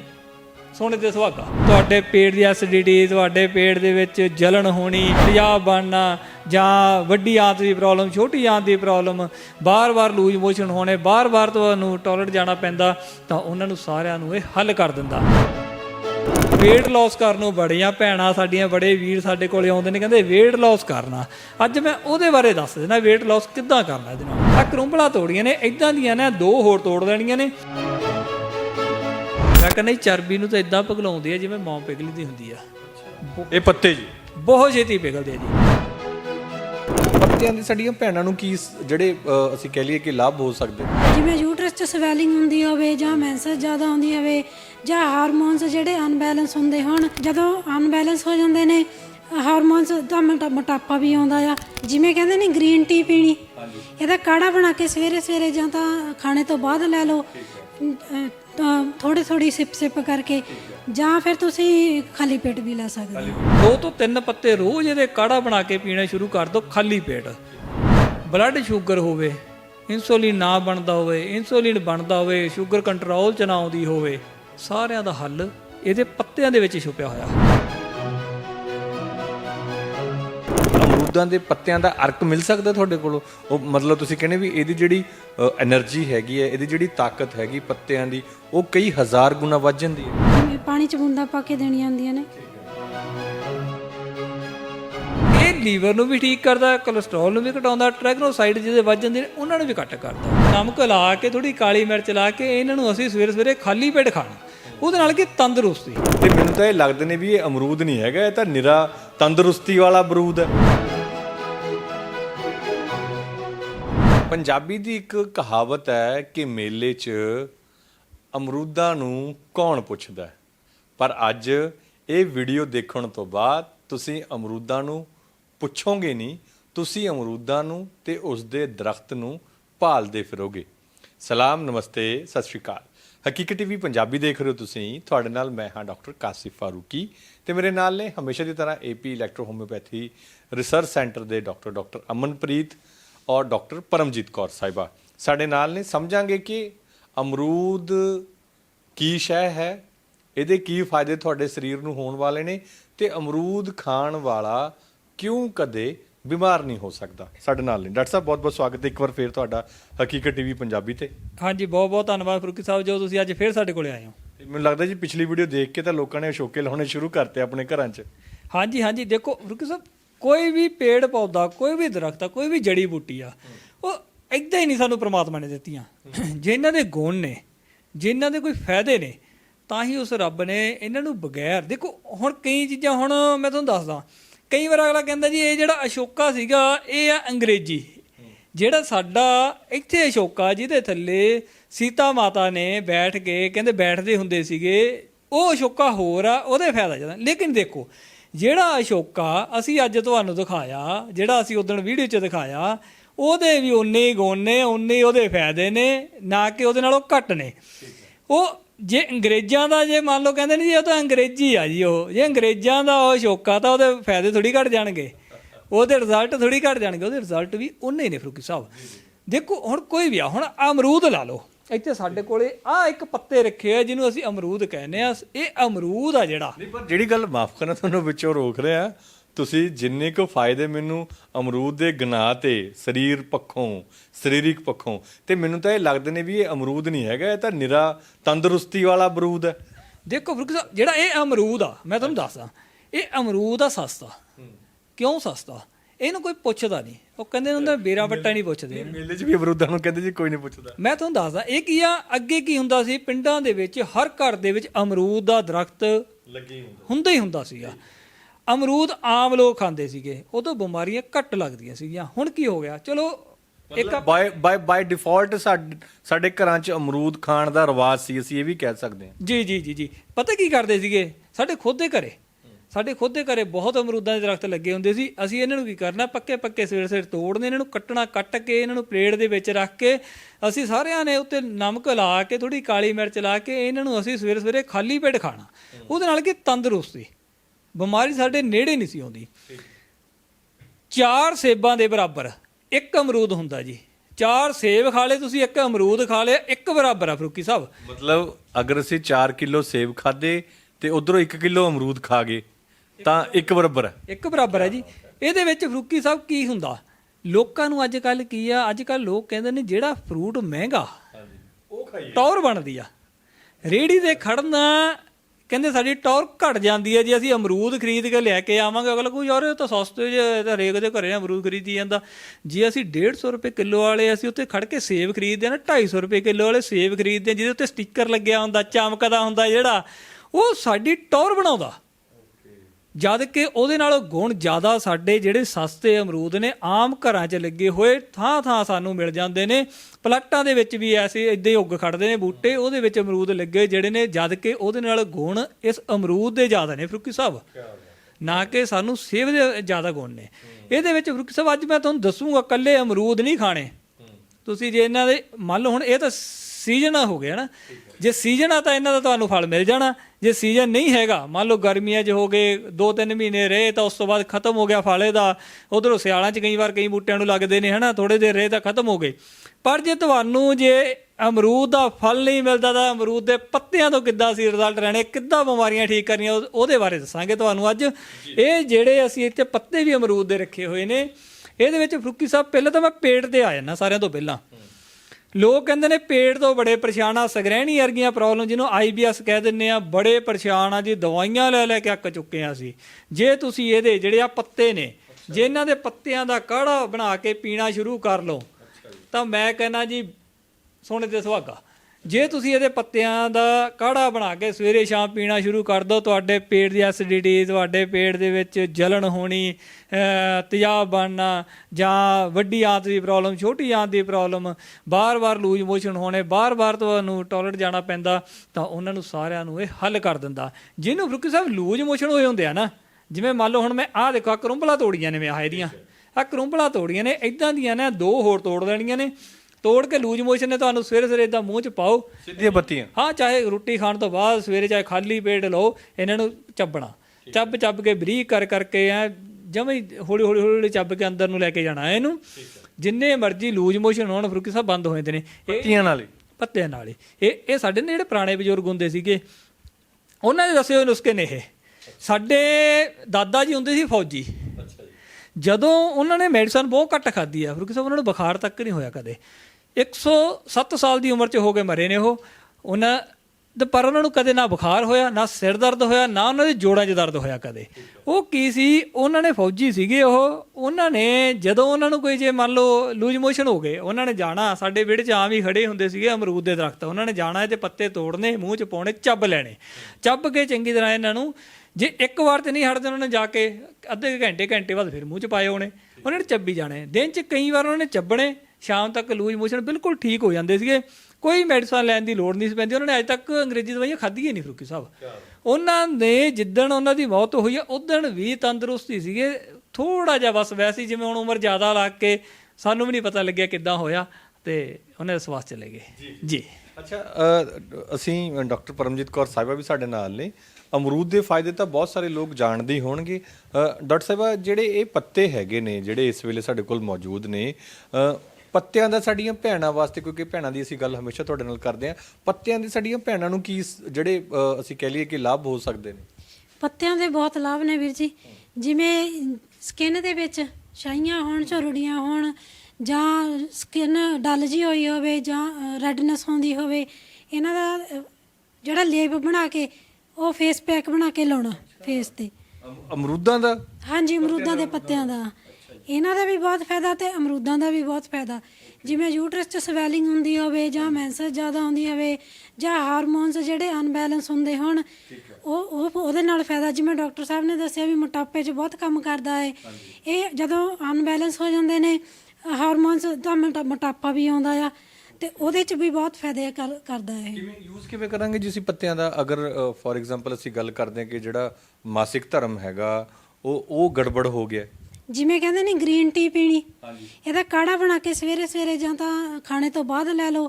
ਸੋਨੇ ਤੇ ਸੁਹਾਗਾ। ਤੁਹਾਡੇ ਪੇਟ ਦੀ ਐਸਿਡਿਟੀ ਤੁਹਾਡੇ ਪੇਟ ਦੇ ਵਿੱਚ ਜਲਣ ਹੋਣੀ ਤੇਜ਼ਾਬ ਬਣਨਾ, ਜਾਂ ਵੱਡੀ ਆਂਤ ਦੀ ਪ੍ਰੋਬਲਮ ਛੋਟੀ ਆਂਤ ਦੀ ਪ੍ਰੋਬਲਮ ਬਾਰ-ਬਾਰ ਲੂਜ ਮੋਸ਼ਨ ਹੋਣੇ, ਬਾਰ-ਬਾਰ ਤੁਹਾਨੂੰ ਟਾਇਲਟ ਜਾਣਾ ਪੈਂਦਾ, ਤਾਂ ਉਹਨਾਂ ਨੂੰ ਸਾਰਿਆਂ ਨੂੰ ਇਹ ਹੱਲ ਕਰ ਦਿੰਦਾ। Weight loss ਕਰਨ ਨੂੰ ਬੜੀਆਂ ਭੈਣਾਂ ਸਾਡੀਆਂ ਬੜੇ ਵੀਰ ਸਾਡੇ ਕੋਲੇ ਆਉਂਦੇ ਨੇ ਕਹਿੰਦੇ weight loss ਕਰਨਾ। ਅੱਜ ਮੈਂ ਉਹਦੇ ਬਾਰੇ ਦੱਸ ਦੇਣਾ weight loss ਕਿੱਦਾਂ ਕਰਨਾ ਇਹਦੇ ਨਾਲ? ਆ ਕਰੂੰਬਲਾ ਤੋੜੀਆਂ ਨੇ ਇਦਾਂ ਦੀਆਂ ਨੇ ਦੋ ਹੋਰ ਤੋੜ ਦੇਣੀਆਂ ਨੇ। ਮੈਂ ਕਹਿੰਦਾ ਚਰਬੀ ਨੂੰ ਤਾਂ ਇਦਾਂ ਪਿਘਲਾਉਂਦੀ ਹੈ ਜਿਵੇਂ ਮੌਂ ਪਿਘਲਦੀ ਹੁੰਦੀ ਆ। ਇਹ ਪੱਤੇ ਜੀ। ਬਹੁਤ ਛੇਤੀ ਪਿਘਲਦੇ ਆ ਜੀ। ਪੱਤਿਆਂ ਦੀ ਸਾਡੀਆਂ ਭੈਣਾਂ ਨੂੰ ਕੀ ਜਿਹੜੇ ਅਸੀਂ ਕਹਿ ਲਈਏ ਕਿ ਲਾਭ ਹੋ ਸਕਦੇ? ਜਿਵੇਂ ਯੂਟਰਸ 'ਚ ਸਵੈਲਿੰਗ ਹੁੰਦੀ ਹੋਵੇ ਜਾਂ ਮੈਂਸਸ ਜ਼ਿਆਦਾ ਹੁੰਦੀ ਹੋਵੇ ਜਾਂ ਹਾਰਮੋਨਸ ਜਿਹੜੇ ਅਨਬੈਲੈਂਸ ਹੁੰਦੇ ਹੋਣ ਜਦੋਂ ਅਨਬੈਲੈਂਸ ਹੋ ਜਾਂਦੇ ਨੇ ਹਾਰਮੋਨਸ ਦਾ ਮੋਟਾ- ਮੋਟਾਪਾ ਵੀ ਆਉਂਦਾ ਆ। ਜਿਵੇਂ ਕਹਿੰਦੇ ਨੇ ਗ੍ਰੀਨ ਟੀ ਪੀਣੀ। ਇਹਦਾ ਕਾੜਾ ਬਣਾ ਕੇ ਸਵੇਰੇ ਸਵੇਰੇ ਜਾਂ ਤਾਂ ਖਾਣੇ ਤੋਂ ਬਾਅਦ ਲੈ ਲਓ। ਥੋੜੀ ਥੋੜੀ ਸਿਪ ਸਿਪ ਕਰਕੇ। ਜਾਂ ਫਿਰ ਤੁਸੀਂ ਖਾਲੀ ਪੇਟ ਵੀ ਲੈ ਸਕਦੇ ਹੋ। ਦੋ ਤੋਂ ਤਿੰਨ ਪੱਤੇ ਰੋਜ਼ ਇਹਦੇ ਕਾੜਾ ਬਣਾ ਕੇ ਪੀਣਾ ਸ਼ੁਰੂ ਕਰ ਦਿਓ ਖਾਲੀ ਪੇਟ। ਬਲੱਡ ਸ਼ੂਗਰ ਹੋਵੇ ਇਨਸੂਲਿਨ ਨਾ ਬਣਦਾ ਹੋਵੇ ਇਨਸੂਲਿਨ ਬਣਦਾ ਹੋਵੇ ਸ਼ੂਗਰ ਕੰਟਰੋਲ ਚ ਨਾ ਆਉਂਦੀ ਹੋਵੇ। ਸਾਰਿਆਂ ਦਾ ਹੱਲ ਇਹਦੇ ਪੱਤਿਆਂ ਦੇ ਵਿੱਚ ਛੁਪਿਆ ਹੋਇਆ। ਅਮਰੂਦਾਂ ਦੇ ਪੱਤਿਆਂ ਦਾ ਅਰਕ ਮਿਲ ਸਕਦਾ ਤੁਹਾਡੇ ਕੋਲ? ਉਹ ਮਤਲਬ ਤੁਸੀਂ ਕਹਿੰਦੇ ਵੀ ਇਹਦੀ ਜਿਹੜੀ એનર્ਜੀ ਹੈਗੀ ਹੈ ਇਹਦੀ ਜਿਹੜੀ ਤਾਕਤ ਹੈਗੀ ਪੱਤਿਆਂ ਦੀ ਉਹ ਕਈ ਹਜ਼ਾਰ ਗੁਣਾ ਵੱਧ ਜਾਂਦੀ ਹੈ। ਪਾਣੀ ਚ ਬੂੰਦਾਂ ਪਾ ਕੇ ਦੇਣੀਆਂ ਹੁੰਦੀਆਂ ਨੇ। ਇਹ ਲੀਵਰ ਨੂੰ ਵੀ ਠੀਕ ਕਰਦਾ ਕੋਲੇਸਟ੍ਰੋਲ ਨੂੰ ਵੀ ਘਟਾਉਂਦਾ ਟ੍ਰੈਗਨੋਸਾਈਡ ਜਿਹਦੇ ਵੱਧ ਜਾਂਦੇ ਨੇ ਉਹਨਾਂ ਨੂੰ ਵੀ ਘੱਟ ਕਰਦਾ। ਨਮਕ ਲਾ ਕੇ ਥੋੜੀ ਕਾਲੀ ਮਿਰਚ ਲਾ ਕੇ ਇਹਨਾਂ ਨੂੰ ਅਸੀਂ ਸਵੇਰੇ ਸਵੇਰੇ ਖਾਲੀ ਪੇਟ ਖਾਣਾ। ਉਹਦੇ ਨਾਲ ਕਿ ਤੰਦਰੁਸਤੀ? ਤੇ ਮੈਨੂੰ ਤਾਂ ਇਹ ਲੱਗਦੇ ਨੇ ਵੀ ਇਹ ਅਮਰੂਦ ਨਹੀਂ ਹੈਗਾ, ਇਹ ਤਾਂ ਨਿਰਾ ਤੰਦਰੁਸਤੀ ਵਾਲਾ ਬਰੂਦ ਹੈ। ਪੰਜਾਬੀ ਦੀ ਇੱਕ ਕਹਾਵਤ ਹੈ ਕਿ ਮੇਲੇ 'ਚ ਅਮਰੂਦਾਂ ਨੂੰ ਕੌਣ ਪੁੱਛਦਾ ਹੈ? ਪਰ ਅੱਜ ਇਹ ਵੀਡੀਓ ਦੇਖਣ ਤੋਂ ਬਾਅਦ ਤੁਸੀਂ ਅਮਰੂਦਾਂ ਨੂੰ ਪੁੱਛੋਗੇ ਨਹੀਂ, ਤੁਸੀਂ ਅਮਰੂਦਾਂ ਨੂੰ ਤੇ ਉਸ ਦੇ ਦਰਖਤ ਨੂੰ ਭਾਲਦੇ ਫਿਰੋਗੇ। ਸਲਾਮ, ਨਮਸਤੇ, ਸਤਿ ਸ਼੍ਰੀ ਅਕਾਲ। ਹਕੀਕਤ ਟੀਵੀ ਪੰਜਾਬੀ ਦੇਖ ਰਹੇ ਹੋ ਤੁਸੀਂ। ਤੁਹਾਡੇ ਨਾਲ ਮੈਂ ਹਾਂ ਡਾਕਟਰ ਕਾਸਿਫ ਫਾਰੂਕੀ ਤੇ ਮੇਰੇ ਨਾਲ ਨੇ ਹਮੇਸ਼ਾ ਦੀ ਤਰ੍ਹਾਂ AP electro homeopathy research centre ਦੇ ਡਾਕਟਰ ਡਾਕਟਰ ਅਮਨਪ੍ਰੀਤ ਔਰ ਡਾਕਟਰ ਪਰਮਜੀਤ ਕੌਰ ਸਾਹਿਬਾ। ਸਾਡੇ ਨਾਲ ਨੇ ਸਮਝਾਂਗੇ ਕਿ ਅਮਰੂਦ ਕੀ ਸ਼ੈ ਹੈ, ਇਹਦੇ ਕੀ ਫਾਇਦੇ ਤੁਹਾਡੇ ਸਰੀਰ ਨੂੰ ਹੋਣ ਵਾਲੇ ਨੇ ਤੇ ਅਮਰੂਦ ਖਾਣ ਵਾਲਾ ਕਿਉਂ ਕਦੇ ਬਿਮਾਰ ਨਹੀਂ ਹੋ ਸਕਦਾ। ਸਾਡੇ ਨਾਲ ਨੇ। ਡਾਕਟਰ ਸਾਹਿਬ ਬਹੁਤ ਬਹੁਤ ਸਵਾਗਤ ਹੈ। ਇੱਕ ਵਾਰ ਫੇਰ ਤੁਹਾਡਾ ਹਕੀਕਤ ਟੀਵੀ ਪੰਜਾਬੀ ਤੇ। ਹਾਂਜੀ ਬਹੁਤ ਬਹੁਤ ਧੰਨਵਾਦ ਫਰੂਕੀ ਸਾਹਿਬ ਜੋ ਤੁਸੀਂ ਅੱਜ ਫੇਰ ਸਾਡੇ ਕੋਲੇ ਆਏ ਹੋ। ਮੈਨੂੰ ਲੱਗਦਾ ਜੀ ਪਿਛਲੀ ਵੀਡੀਓ ਦੇਖ ਕੇ ਤਾਂ ਲੋਕਾਂ ਨੇ ਅਸ਼ੋਕੇ ਲਾਉਣੇ ਸ਼ੁਰੂ ਕਰਤੇ ਆਪਣੇ ਘਰਾਂ 'ਚ। ਹਾਂਜੀ ਹਾਂਜੀ ਦੇਖੋ ਫਰੂਕੀ ਸਾਹਿਬ ਕੋਈ ਵੀ ਪੇੜ ਪੌਦਾ ਕੋਈ ਵੀ ਦਰਖਤ ਆ ਕੋਈ ਵੀ ਜੜੀ ਬੂਟੀ ਆ ਉਹ ਇਦਾਂ ਹੀ ਨਹੀਂ ਸਾਨੂੰ ਪ੍ਰਮਾਤਮਾ ਨੇ ਦਿੱਤੀਆਂ। ਜੇ ਇਹਨਾਂ ਦੇ ਗੁਣ ਨੇ ਜੇ ਇਹਨਾਂ ਦੇ ਕੋਈ ਫਾਇਦੇ ਨੇ ਤਾਂ ਹੀ ਉਸ ਰੱਬ ਨੇ ਇਹਨਾਂ ਨੂੰ ਬਗੈਰ ਦੇਖੋ ਹੁਣ ਕਈ ਚੀਜ਼ਾਂ ਹੁਣ ਮੈਂ ਤੁਹਾਨੂੰ ਦੱਸਦਾ। ਕਈ ਵਾਰ ਅਗਲਾ ਕਹਿੰਦਾ ਜੀ, ਇਹ ਜਿਹੜਾ ਅਸ਼ੋਕਾ ਸੀਗਾ, ਇਹ ਆ ਅੰਗਰੇਜ਼ੀ। ਜਿਹੜਾ ਸਾਡਾ ਇੱਥੇ ਅਸ਼ੋਕਾ, ਜਿਹਦੇ ਥੱਲੇ ਸੀਤਾ ਮਾਤਾ ਨੇ ਬੈਠ ਕੇ, ਕਹਿੰਦੇ ਬੈਠਦੇ ਹੁੰਦੇ ਸੀਗੇ, ਉਹ ਅਸ਼ੋਕਾ ਹੋਰ ਆ, ਉਹਦੇ ਫਾਇਦਾ ਜ਼ਿਆਦਾ। ਲੇਕਿਨ ਦੇਖੋ, ਜਿਹੜਾ ਅਸ਼ੋਕਾ ਅਸੀਂ ਅੱਜ ਤੁਹਾਨੂੰ ਦਿਖਾਇਆ, ਜਿਹੜਾ ਅਸੀਂ ਉਦੋਂ ਵੀਡੀਓ 'ਚ ਦਿਖਾਇਆ, ਉਹਦੇ ਵੀ ਉਨੇ ਹੀ ਗੁਣ ਨੇ ਉਨੇ ਹੀ ਉਹਦੇ ਫਾਇਦੇ ਨੇ, ਨਾ ਕਿ ਉਹਦੇ ਨਾਲੋਂ ਘੱਟ ਨੇ। ਉਹ ਜੇ ਅੰਗਰੇਜ਼ਾਂ ਦਾ ਜੇ ਮੰਨ ਲਓ ਕਹਿੰਦੇ ਨੇ ਜੀ, ਉਹ ਤਾਂ ਅੰਗਰੇਜ਼ੀ ਆ ਜੀ ਉਹ। ਜੇ ਅੰਗਰੇਜ਼ਾਂ ਦਾ ਉਹ ਸ਼ੌਕਾ ਤਾਂ ਉਹਦੇ ਫਾਇਦੇ ਥੋੜੀ ਘੱਟ ਜਾਣਗੇ। ਉਹਦੇ ਰਿਜ਼ਲਟ ਥੋੜੀ ਘੱਟ ਜਾਣਗੇ, ਉਹਦੇ ਰਿਜ਼ਲਟ ਵੀ ਉਨੇ ਹੀ ਨੇ ਫਰੂਕੀ ਸਾਹਿਬ। ਦੇਖੋ, ਹੁਣ ਕੋਈ ਵੀ ਆ, ਹੁਣ ਆਹ ਅਮਰੂਦ ਲਾ ਲਓ। ਇੱਥੇ ਸਾਡੇ ਕੋਲੇ ਆ ਇੱਕ ਪੱਤੇ ਰੱਖੇ ਆ, ਜਿਹਨੂੰ ਅਸੀਂ ਅਮਰੂਦ ਕਹਿੰਦੇ ਆ। ਇਹ ਅਮਰੂਦ ਆ ਜਿਹੜਾ। ਨਹੀਂ, ਪਰ ਜਿਹੜੀ ਗੱਲ ਮਾਫ ਕਰਨਾ, ਤੁਹਾਨੂੰ ਵਿੱਚੋਂ ਰੋਕ ਰਿਹਾ। ਤੁਸੀਂ ਜਿੰਨੇ ਕੁ ਫਾਇਦੇ ਮੈਨੂੰ ਅਮਰੂਦ ਦੇ ਗਨਾ ਤੇ ਸਰੀਰ ਪੱਖੋਂ ਸਰੀਰਿਕ ਪੱਖੋਂ ਤੇ ਮੈਨੂੰ ਤਾਂ ਇਹ ਲੱਗਦੇ ਨੇ ਵੀ ਇਹ ਅਮਰੂਦ ਨਹੀਂ ਹੈਗਾ ਇਹ ਤਾਂ ਨਿਰਾ ਤੰਦਰੁਸਤੀ ਵਾਲਾ ਬਰੂਦ ਹੈ। ਦੇਖੋ ਸਾਹਿਬ ਜਿਹੜਾ ਇਹ ਅਮਰੂਦ ਆ ਮੈਂ ਤੁਹਾਨੂੰ ਦੱਸਦਾ ਇਹ ਅਮਰੂਦ ਆ ਸਸਤਾ। ਕਿਉਂ ਸਸਤਾ? ਇਹਨੂੰ ਕੋਈ ਪੁੱਛਦਾ ਨਹੀਂ। ਉਹ ਕਹਿੰਦੇ ਹੁੰਦਾ ਬੇਰਾ ਵੱਟਾ ਨਹੀਂ ਪੁੱਛਦੇ ਮੇਲੇ 'ਚ ਵੀ ਅਮਰੂਦਾਂ ਨੂੰ ਕਹਿੰਦੇ ਜੀ ਕੋਈ ਨਹੀਂ ਪੁੱਛਦਾ। ਮੈਂ ਤੁਹਾਨੂੰ ਦੱਸਦਾ ਇਹ ਕੀ ਆ? ਅੱਗੇ ਕੀ ਹੁੰਦਾ ਸੀ? ਪਿੰਡਾਂ ਦੇ ਵਿੱਚ ਹਰ ਘਰ ਦੇ ਵਿੱਚ ਅਮਰੂਦ ਦਾ ਦਰਖਤ ਲੱਗੀ ਹੁੰਦਾ। ਹੁੰਦਾ ਹੀ ਹੁੰਦਾ ਸੀਗਾ। ਅਮਰੂਦ ਆਮ ਲੋਕ ਖਾਂਦੇ ਸੀਗੇ ਉਦੋਂ ਬਿਮਾਰੀਆਂ ਘੱਟ ਲੱਗਦੀਆਂ ਸੀਗੀਆਂ ਹੁਣ ਕੀ ਹੋ ਗਿਆ? ਚਲੋ ਇੱਕ ਬਾਈ ਬਾਈ ਬਾਈ ਡਿਫਾਲਟ ਸਾਡੇ ਘਰਾਂ 'ਚ ਅਮਰੂਦ ਖਾਣ ਦਾ ਰਿਵਾਜ ਸੀ ਅਸੀਂ ਇਹ ਵੀ ਕਹਿ ਸਕਦੇ ਹਾਂ। ਜੀ ਜੀ ਜੀ ਜੀ। ਪਤਾ ਕੀ ਕਰਦੇ ਸੀਗੇ? ਸਾਡੇ ਖੁਦ ਦੇ ਘਰੇ ਸਾਡੇ ਖੁਦ ਦੇ ਘਰੇ ਬਹੁਤ ਅਮਰੂਦਾਂ ਦੇ ਦਰਖਤ ਲੱਗੇ ਹੁੰਦੇ ਸੀ। ਅਸੀਂ ਇਹਨਾਂ ਨੂੰ ਕੀ ਕਰਨਾ ਪੱਕੇ ਪੱਕੇ ਸਿਰ ਸਿਰ ਤੋੜਨੇ ਇਹਨਾਂ ਨੂੰ ਕੱਟਣਾ ਕੱਟ ਕੇ ਇਹਨਾਂ ਨੂੰ ਪਲੇਟ ਦੇ ਵਿੱਚ ਰੱਖ ਕੇ ਅਸੀਂ ਸਾਰਿਆਂ ਨੇ ਉੱਤੇ ਨਮਕ ਲਾ ਕੇ ਥੋੜੀ ਕਾਲੀ ਮਿਰਚ ਲਾ ਕੇ ਇਹਨਾਂ ਨੂੰ ਅਸੀਂ ਸਵੇਰੇ ਸਵੇਰੇ ਖਾਲੀ ਪੇਟ ਖਾਣਾ। ਉਹਦੇ ਨਾਲ ਕੀ ਤੰਦਰੁਸਤੀ? ਬਿਮਾਰੀ ਸਾਡੇ ਨੇੜੇ ਨਹੀਂ ਸੀ ਆਉਂਦੀ। ਚਾਰ ਸੇਬਾਂ ਦੇ ਬਰਾਬਰ ਇੱਕ ਅਮਰੂਦ ਹੁੰਦਾ ਜੀ। ਚਾਰ ਸੇਬ ਖਾ ਲਏ ਤੁਸੀਂ ਇੱਕ ਅਮਰੂਦ ਖਾ ਲਿਆ ਇੱਕ ਬਰਾਬਰ ਆ ਫਰੂਕੀ ਸਾਹਿਬ। ਮਤਲਬ ਅਗਰ ਅਸੀਂ 4 ਕਿਲੋ ਸੇਬ ਖਾਦੇ ਤੇ ਉਧਰੋਂ 1 ਕਿਲੋ ਅਮਰੂਦ ਖਾ ਗਏ ਤਾਂ ਇੱਕ ਬਰਾਬਰ ਹੈ ਇੱਕ ਬਰਾਬਰ ਹੈ ਜੀ। ਇਹਦੇ ਵਿੱਚ ਫਰੂਕੀ ਸਾਹਿਬ ਕੀ ਹੁੰਦਾ? ਲੋਕਾਂ ਨੂੰ ਅੱਜ ਕੱਲ ਕੀ ਆ? ਅੱਜ ਕੱਲ ਲੋਕ ਕਹਿੰਦੇ ਨੇ ਜਿਹੜਾ ਫਰੂਟ ਮਹਿੰਗਾ ਉਹ ਖਾਈਏ। ਟੌਰ ਬਣਦੀ ਆ। ਰੇੜੀ ਦੇ ਖੜਨਾ ਕਹਿੰਦੇ ਸਾਡੀ ਟੌਰ ਘਟ ਜਾਂਦੀ ਹੈ, ਜੇ ਅਸੀਂ ਅਮਰੂਦ ਖਰੀਦ ਕੇ ਲੈ ਕੇ ਆਵਾਂਗੇ, ਅਗਲਾ ਕੋਈ ਯਾਰ ਇਹ ਤਾਂ ਸਸਤੇ ਜੇ ਤਾਂ ਹਰੇਕ ਦੇ ਘਰੇ ਅਮਰੂਦ ਖਰੀਦੀ ਜਾਂਦਾ। ਜੇ ਅਸੀਂ 150 ਰੁਪਏ ਕਿਲੋ ਵਾਲੇ ਅਸੀਂ ਉੱਥੇ ਖੜ ਕੇ ਸੇਬ ਖਰੀਦਦੇ ਆ ਨਾ 250 ਰੁਪਏ ਕਿਲੋ ਵਾਲੇ ਸੇਬ ਖਰੀਦਦੇ ਆ ਜਿਹਦੇ ਉੱਤੇ ਸਟicker ਲੱਗਿਆ ਹੁੰਦਾ, ਚਮਕਦਾ ਹੁੰਦਾ ਜਿਹੜਾ, ਉਹ ਸਾਡੀ ਟੌਰ ਬਣਾਉਂਦਾ। ਜਦ ਕਿ ਉਹਦੇ ਨਾਲੋਂ ਗੁਣ ਜ਼ਿਆਦਾ ਸਾਡੇ ਜਿਹੜੇ ਸਸਤੇ ਅਮਰੂਦ ਨੇ ਆਮ ਘਰਾਂ 'ਚ ਲੱਗੇ ਹੋਏ ਥਾਂ ਥਾਂ ਸਾਨੂੰ ਮਿਲ ਜਾਂਦੇ ਨੇ। ਪਲਾਟਾਂ ਦੇ ਵਿੱਚ ਵੀ ਐਸੇ ਇਦਾਂ ਹੀ ਉੱਗ ਖੜਦੇ ਨੇ ਬੂਟੇ ਉਹਦੇ ਵਿੱਚ ਅਮਰੂਦ ਲੱਗੇ ਜਿਹੜੇ ਨੇ ਜਦ ਕਿ ਉਹਦੇ ਨਾਲ ਗੁਣ ਇਸ ਅਮਰੂਦ ਦੇ ਜ਼ਿਆਦਾ ਨੇ ਫਰੂਕੀ ਸਾਹਿਬ। ਨਾ ਕਿ ਸਾਨੂੰ ਸੇਬ ਦੇ ਜ਼ਿਆਦਾ ਗੁਣ ਨੇ। ਇਹਦੇ ਵਿੱਚ ਫਰੂਕੀ ਸਾਹਿਬ ਅੱਜ ਮੈਂ ਤੁਹਾਨੂੰ ਦੱਸੂਗਾ ਕੱਲੇ ਅਮਰੂਦ ਨਹੀਂ ਖਾਣੇ। ਤੁਸੀਂ ਜੇ ਇਹਨਾਂ ਦੇ ਮੰਨ ਲਓ ਹੁਣ ਇਹ ਤਾਂ ਸੀਜ਼ਨ ਹੋ ਗਿਆ ਨਾ। ਜੇ ਸੀਜ਼ਨ ਆ ਤਾਂ ਇਹਨਾਂ ਦਾ ਤੁਹਾਨੂੰ ਫਲ ਮਿਲ ਜਾਣਾ। ਜੇ ਸੀਜ਼ਨ ਨਹੀਂ ਹੈਗਾ ਮੰਨ ਲਓ ਗਰਮੀਆਂ 'ਚ ਹੋ ਗਏ 2-3 ਮਹੀਨੇ ਰਹੇ ਤਾਂ ਉਸ ਤੋਂ ਬਾਅਦ ਖਤਮ ਹੋ ਗਿਆ ਫਲ ਇਹਦਾ। ਉਧਰੋਂ ਸਿਆਲਾਂ 'ਚ ਕਈ ਵਾਰ ਕਈ ਬੂਟਿਆਂ ਨੂੰ ਲੱਗਦੇ ਨੇ ਹਨਾ ਥੋੜੇ ਦੇਰ ਰਹੇ ਤਾਂ ਖਤਮ ਹੋ ਗਏ। ਪਰ ਜੇ ਤੁਹਾਨੂੰ ਜੇ ਅਮਰੂਦ ਦਾ ਫਲ ਨਹੀਂ ਮਿਲਦਾ ਤਾਂ ਅਮਰੂਦ ਦੇ ਪੱਤਿਆਂ ਤੋਂ ਕਿੱਦਾਂ ਸੀ ਰਿਜ਼ਲਟ ਰਹਿਣੇ ਕਿੱਦਾਂ ਬਿਮਾਰੀਆਂ ਠੀਕ ਕਰਨੀਆਂ ਉਹ- ਉਹਦੇ ਬਾਰੇ ਦੱਸਾਂਗੇ ਤੁਹਾਨੂੰ ਅੱਜ। ਇਹ ਜਿਹੜੇ ਅਸੀਂ ਇੱਥੇ ਪੱਤੇ ਵੀ ਅਮਰੂਦ ਦੇ ਰੱਖੇ ਹੋਏ ਨੇ ਇਹਦੇ ਵਿੱਚ ਫਰੂਕੀ ਸਾਹਿਬ ਪਹਿਲਾਂ ਤਾਂ ਮੈਂ ਪੇਟ ਤੇ ਆ ਜਾਣਾ ਸਾਰਿਆਂ ਤੋਂ ਪਹਿਲਾਂ। ਲੋਕ ਕਹਿੰਦੇ ਨੇ ਪੇਟ ਤੋਂ ਬੜੇ ਪਰੇਸ਼ਾਨ ਆ ਸਗਰੈਣੀ ਵਰਗੀਆਂ ਪ੍ਰੋਬਲਮ ਜਿਹਨੂੰ ਆਈਬੀਐਸ ਕਹਿ ਦਿੰਨੇ ਆ, ਬੜੇ ਪਰੇਸ਼ਾਨ ਆ ਜੀ, ਦਵਾਈਆਂ ਲੈ ਲੈ ਕੇ ਅੱਕ ਚੁੱਕੇ ਆ ਸੀ ਜੇ ਤੁਸੀਂ ਇਹਦੇ ਜਿਹੜੇ ਆ ਪੱਤੇ ਨੇ, ਜੇ ਇਹਨਾਂ ਦੇ ਪੱਤਿਆਂ ਦਾ ਕਾੜਾ ਬਣਾ ਕੇ ਪੀਣਾ ਸ਼ੁਰੂ ਕਰ ਲਓ, ਤਾਂ ਮੈਂ ਕਹਿੰਦਾ ਜੀ ਸੋਨੇ ਤੇ ਸੁਹਾਗਾ। ਜੇ ਤੁਸੀਂ ਇਹਦੇ ਪੱਤਿਆਂ ਦਾ ਕਾੜਾ ਬਣਾ ਕੇ ਸਵੇਰੇ ਸ਼ਾਮ ਪੀਣਾ ਸ਼ੁਰੂ ਕਰ ਦਿਓ, ਤੁਹਾਡੇ ਪੇਟ ਦੀ ਐਸਿਡਿਟੀ ਤੁਹਾਡੇ ਪੇਟ ਦੇ ਵਿੱਚ ਜਲਣ ਹੋਣੀ, ਅਹ, ਤੇਜ਼ਾਬ ਬਣਨਾ ਜਾਂ ਵੱਡੀ ਆਂਤ ਦੀ ਪ੍ਰੋਬਲਮ ਛੋਟੀ ਆਂਤ ਦੀ ਪ੍ਰੋਬਲਮ ਬਾਰ-ਬਾਰ ਲੂਜ ਮੋਸ਼ਨ ਹੋਣੇ, ਬਾਰ-ਬਾਰ ਤੁਹਾਨੂੰ ਟਾਇਲਟ ਜਾਣਾ ਪੈਂਦਾ, ਤਾਂ ਉਹਨਾਂ ਨੂੰ ਸਾਰਿਆਂ ਨੂੰ ਇਹ ਹੱਲ ਕਰ ਦਿੰਦਾ। ਜਿਹਨੂੰ ਫਰੂਕੀ ਸਾਹਿਬ ਲੂਜ ਮੋਸ਼ਨ ਹੋਏ ਹੁੰਦੇ ਆ ਨਾ, ਜਿਵੇਂ ਮੰਨ ਲਓ ਹੁਣ ਮੈਂ ਆਹ ਦੇਖੋ, ਆਹ ਕਰੁੰਬਲਾ ਤੋੜੀਆਂ ਨੇ ਮੈਂ ਆਹ ਇਹਦੀਆਂ। ਆਹ ਕਰੁੰਬਲਾ ਤੋੜੀਆਂ ਨੇ ਇਦਾਂ ਦੀਆਂ ਨੇ ਦੋ ਹੋਰ ਤੋੜ ਦੇਣੀਆਂ ਨੇ। ਤੋੜ ਕੇ ਲੂਜ ਮੋਸ਼ਨ ਨੇ ਤੁਹਾਨੂੰ ਸਵੇਰੇ ਸਵੇਰੇ ਇਦਾਂ ਮੂੰਹ 'ਚ ਪਾਓ। ਸਿੱਧੀਆਂ ਬੱਤੀਆਂ। ਹਾਂ ਚਾਹੇ ਰੋਟੀ ਖਾਣ ਤੋਂ ਬਾਅਦ ਸਵੇਰੇ ਚਾਹੇ ਖਾਲੀ ਪੇਟ ਲਓ ਇਹਨਾਂ ਨੂੰ ਚੱਬਣਾ। ਚੱਬ ਚੱਬ ਕੇ ਬਰੀਕ ਕਰ ਕਰਕੇ ਐ ਜਮੇ ਹੌਲੀ ਹੌਲੀ ਹੌਲੀ ਚੱਬ ਕੇ ਅੰਦਰ ਨੂੰ ਲੈ ਕੇ ਜਾਣਾ ਇਹਨੂੰ। ਜਿੰਨੇ ਮਰਜ਼ੀ ਲੂਜ ਮੋਸ਼ਨ ਹੋਣ ਫਰੂਕੀ ਸਾਹਿਬ ਬੰਦ ਹੋ ਜਾਂਦੇ ਨੇ। ਬੱਤੀਆਂ ਨਾਲ ਪੱਤਿਆਂ ਨਾਲ ਇਹ ਇਹ ਸਾਡੇ ਨੇ ਜਿਹੜੇ ਪੁਰਾਣੇ ਬਜ਼ੁਰਗ ਹੁੰਦੇ ਸੀਗੇ ਉਹਨਾਂ ਦੇ ਦੱਸੇ ਹੋਏ ਨੁਸਖੇ ਨੇ ਇਹ। ਸਾਡੇ ਦਾਦਾ ਜੀ ਹੁੰਦੇ ਸੀ ਫੌਜੀ। ਜਦੋਂ ਉਹਨਾਂ ਨੇ ਮੈਡੀਸਨ ਬਹੁਤ ਘੱਟ ਖਾਧੀ ਆ ਫਿਰ ਕਿਸੇ ਉਹਨਾਂ ਨੂੰ ਬੁਖਾਰ ਤੱਕ ਨਹੀਂ ਹੋਇਆ ਕਦੇ। 107 ਸਾਲ ਦੀ ਉਮਰ 'ਚ ਹੋ ਕੇ ਮਰੇ ਨੇ ਉਹ। ਉਹਨਾਂ ਤੇ ਪਰ ਉਹਨਾਂ ਨੂੰ ਕਦੇ ਨਾ ਬੁਖਾਰ ਹੋਇਆ, ਨਾ ਸਿਰ ਦਰਦ ਹੋਇਆ, ਨਾ ਉਹਨਾਂ ਦੇ ਜੋੜਾਂ 'ਚ ਦਰਦ ਹੋਇਆ ਕਦੇ। ਉਹ ਕੀ ਸੀ? ਉਹਨਾਂ ਨੇ ਫੌਜੀ ਸੀਗੇ ਉਹ। ਉਹਨਾਂ ਨੇ ਜਦੋਂ ਉਹਨਾਂ ਨੂੰ ਕੋਈ ਜੇ ਮੰਨ ਲਓ ਲੂਜ ਮੋਸ਼ਨ ਹੋ ਗਏ, ਉਹਨਾਂ ਨੇ ਜਾਣਾ। ਸਾਡੇ ਵਿਹੜੇ 'ਚ ਆਮ ਹੀ ਖੜੇ ਹੁੰਦੇ ਸੀਗੇ ਅਮਰੂਦ ਦੇ ਦਰਖਤ। ਉਹਨਾਂ ਨੇ ਜਾਣਾ ਤੇ ਪੱਤੇ ਤੋੜਨੇ, ਮੂੰਹ 'ਚ ਪਾਉਣੇ, ਚੱਬ ਲੈਣੇ। ਚੱਬ ਕੇ ਚੰਗੀ ਤਰ੍ਹਾਂ ਇਹਨਾਂ ਨੂੰ ਜੇ ਇੱਕ ਵਾਰ ਤੇ ਨਹੀਂ ਹਟਦੇ ਉਹਨਾਂ ਨੇ ਜਾ ਕੇ, ਅੱਧੇ ਘੰਟੇ ਘੰਟੇ ਬਾਅਦ ਫਿਰ ਮੂੰਹ 'ਚ ਪਾਏ ਹੋਣੇ। ਉਹਨਾਂ ਨੇ ਚੱਬੀ ਜਾਣੇ। ਦਿਨ 'ਚ ਕਈ ਵਾਰ ਉਹਨਾਂ ਨੇ ਚੱਬਣੇ। ਸ਼ਾਮ ਤੱਕ ਲੂਜ ਮੋਸ਼ਨ ਬਿਲਕੁਲ ਠੀਕ ਹੋ ਜਾਂਦੇ ਸੀਗੇ। ਕੋਈ ਮੈਡੀਸਨ ਲੈਣ ਦੀ ਲੋੜ ਨਹੀਂ ਸੀ ਪੈਂਦੀ। ਉਹਨਾਂ ਨੇ ਅਜੇ ਤੱਕ ਅੰਗਰੇਜ਼ੀ ਦਵਾਈਆਂ ਖਾਧੀਆਂ ਨਹੀਂ ਫਰੂਕੀ ਸਾਹਿਬ। ਉਹਨਾਂ ਨੇ ਜਿੱਦਣ ਉਹਨਾਂ ਦੀ ਮੌਤ ਹੋਈ ਆ ਉਦਣ ਵੀ ਤੰਦਰੁਸਤੀ ਸੀਗੇ। ਥੋੜਾ ਜਿਹਾ ਬਸ ਵੈਸੀ ਜਿਵੇਂ ਹੁਣ ਉਮਰ ਜ਼ਿਆਦਾ ਲੱਗ ਕੇ ਸਾਨੂੰ ਵੀ ਨਹੀਂ ਪਤਾ ਲੱਗਿਆ ਕਿੱਦਾਂ ਹੋਇਆ ਤੇ ਉਹਨਾਂ ਦੇ ਸਵਾਸ ਚਲੇ ਗਏ। ਜੀ। ਅੱਛਾ ਅਸੀਂ ਡਾਕਟਰ ਪਰਮਜੀਤ ਕੌਰ ਸਾਹਿਬਾ ਵੀ ਸਾਡੇ ਨਾਲ ਨੇ। ਅਮਰੂਦ ਦੇ ਫਾਇਦੇ ਤਾਂ ਬਹੁਤ ਸਾਰੇ ਲੋਕ ਜਾਣਦੇ ਹੀ ਹੋਣਗੇ। ਡਾਕਟਰ ਸਾਹਿਬਾ ਜਿਹੜੇ ਇਹ ਪੱਤੇ ਹੈਗੇ ਨੇ ਜਿਹੜੇ ਇਸ ਵੇਲੇ ਸਾਡੇ ਕੋਲ ਮੌਜੂਦ ਨੇ ਪੱਤਿਆਂ ਦਾ ਸਾਡੀਆਂ ਭੈਣਾਂ ਵਾਸਤੇ ਕਿਉਂਕਿ ਭੈਣਾਂ ਦੀ ਅਸੀਂ ਗੱਲ ਹਮੇਸ਼ਾ ਤੁਹਾਡੇ ਨਾਲ ਕਰਦੇ ਹਾਂ ਪੱਤਿਆਂ ਦੇ ਸਾਡੀਆਂ ਭੈਣਾਂ ਨੂੰ ਕੀ ਸ- ਜਿਹੜੇ ਅ, ਅਸੀਂ ਕਹਿ ਲਈਏ ਕਿ ਲਾਭ ਹੋ ਸਕਦੇ ਨੇ? ਪੱਤਿਆਂ ਦੇ ਬਹੁਤ ਲਾਭ ਨੇ ਵੀਰ ਜੀ। ਜਿਵੇਂ ਸਕਿਨ ਦੇ ਵਿੱਚ ਛਾਈਆਂ ਹੋਣ ਝੁਰੜੀਆਂ ਹੋਣ ਜਾਂ ਸਕਿਨ ਡਲ ਜੀ ਹੋਈ ਹੋਵੇ ਜਾਂ ਰੈਡਨੈਸ ਹੁੰਦੀ ਹੋਵੇ ਇਹਨਾਂ ਦਾ ਅਹ, ਜਿਹੜਾ ਲੇਪ ਬਣਾ ਕੇ ਉਹ ਫੇਸ ਪੈਕ ਬਣਾ ਕੇ ਲਾਉਣਾ ਫੇਸ ਤੇ। ਅਮ- ਅਮਰੂਦਾਂ ਦਾ? ਹਾਂਜੀ ਅਮਰੂਦਾਂ ਦੇ ਪੱਤਿਆਂ ਦਾ। ਇਹਨਾਂ ਦਾ ਵੀ ਬਹੁਤ ਫਾਇਦਾ ਤੇ ਅਮਰੂਦਾਂ ਦਾ ਵੀ ਬਹੁਤ ਫਾਇਦਾ। ਜਿਵੇਂ ਯੂਟਰਸ 'ਚ ਸਵੈਲਿੰਗ ਹੁੰਦੀ ਹੋਵੇ ਜਾਂ ਮੈਂਸਸ ਜ਼ਿਆਦਾ ਹੁੰਦੀ ਹੋਵੇ ਜਾਂ ਹਾਰਮੋਨਸ ਜਿਹੜੇ ਅਨਬੈਲੈਂਸ ਹੁੰਦੇ ਹੋਣ ਉਹ ਉਹ ਉਹਦੇ ਨਾਲ ਫਾਇਦਾ। ਜਿਵੇਂ ਡਾਕਟਰ ਸਾਹਿਬ ਨੇ ਦੱਸਿਆ ਵੀ ਮੋਟਾਪੇ 'ਚ ਬਹੁਤ ਕੰਮ ਕਰਦਾ ਹੈ। ਇਹ ਜਦੋਂ ਅਨਬੈਲੈਂਸ ਹੋ ਜਾਂਦੇ ਨੇ ਹਾਰਮੋਨਸ ਦਾ ਮੋਟਾ- ਮੋਟਾਪਾ ਵੀ ਆਉਂਦਾ ਆ ਤੇ ਉਹਦੇ ਚ ਵੀ ਬਹੁਤ ਫਾਇਦੇ ਕਰ- ਕਰਦਾ ਹੈ ਕਿਵੇਂ ਯੂਜ਼ ਕਿਵੇਂ ਕਰਾਂਗੇ ਜੀ ਅਸੀਂ ਪੱਤਿਆਂ ਦਾ? ਅਗਰ ਫੋਰ ਐਗਜ਼ਾਮਪਲ ਅਸੀਂ ਗੱਲ ਕਰਦੇ ਹਾਂ ਕਿ ਜਿਹੜਾ ਮਾਸਿਕ ਧਰਮ ਹੈਗਾ ਉਹ ਉਹ ਗੜਬੜ ਹੋ ਗਿਆ। ਜਿਵੇਂ ਕਹਿੰਦੇ ਨੇ ਗ੍ਰੀਨ ਟੀ ਪੀਣੀ। ਇਹਦਾ ਕਾੜਾ ਬਣਾ ਕੇ ਸਵੇਰੇ ਸਵੇਰੇ ਜਾਂ ਤਾਂ ਖਾਣੇ ਤੋਂ ਬਾਅਦ ਲੈ ਲਓ।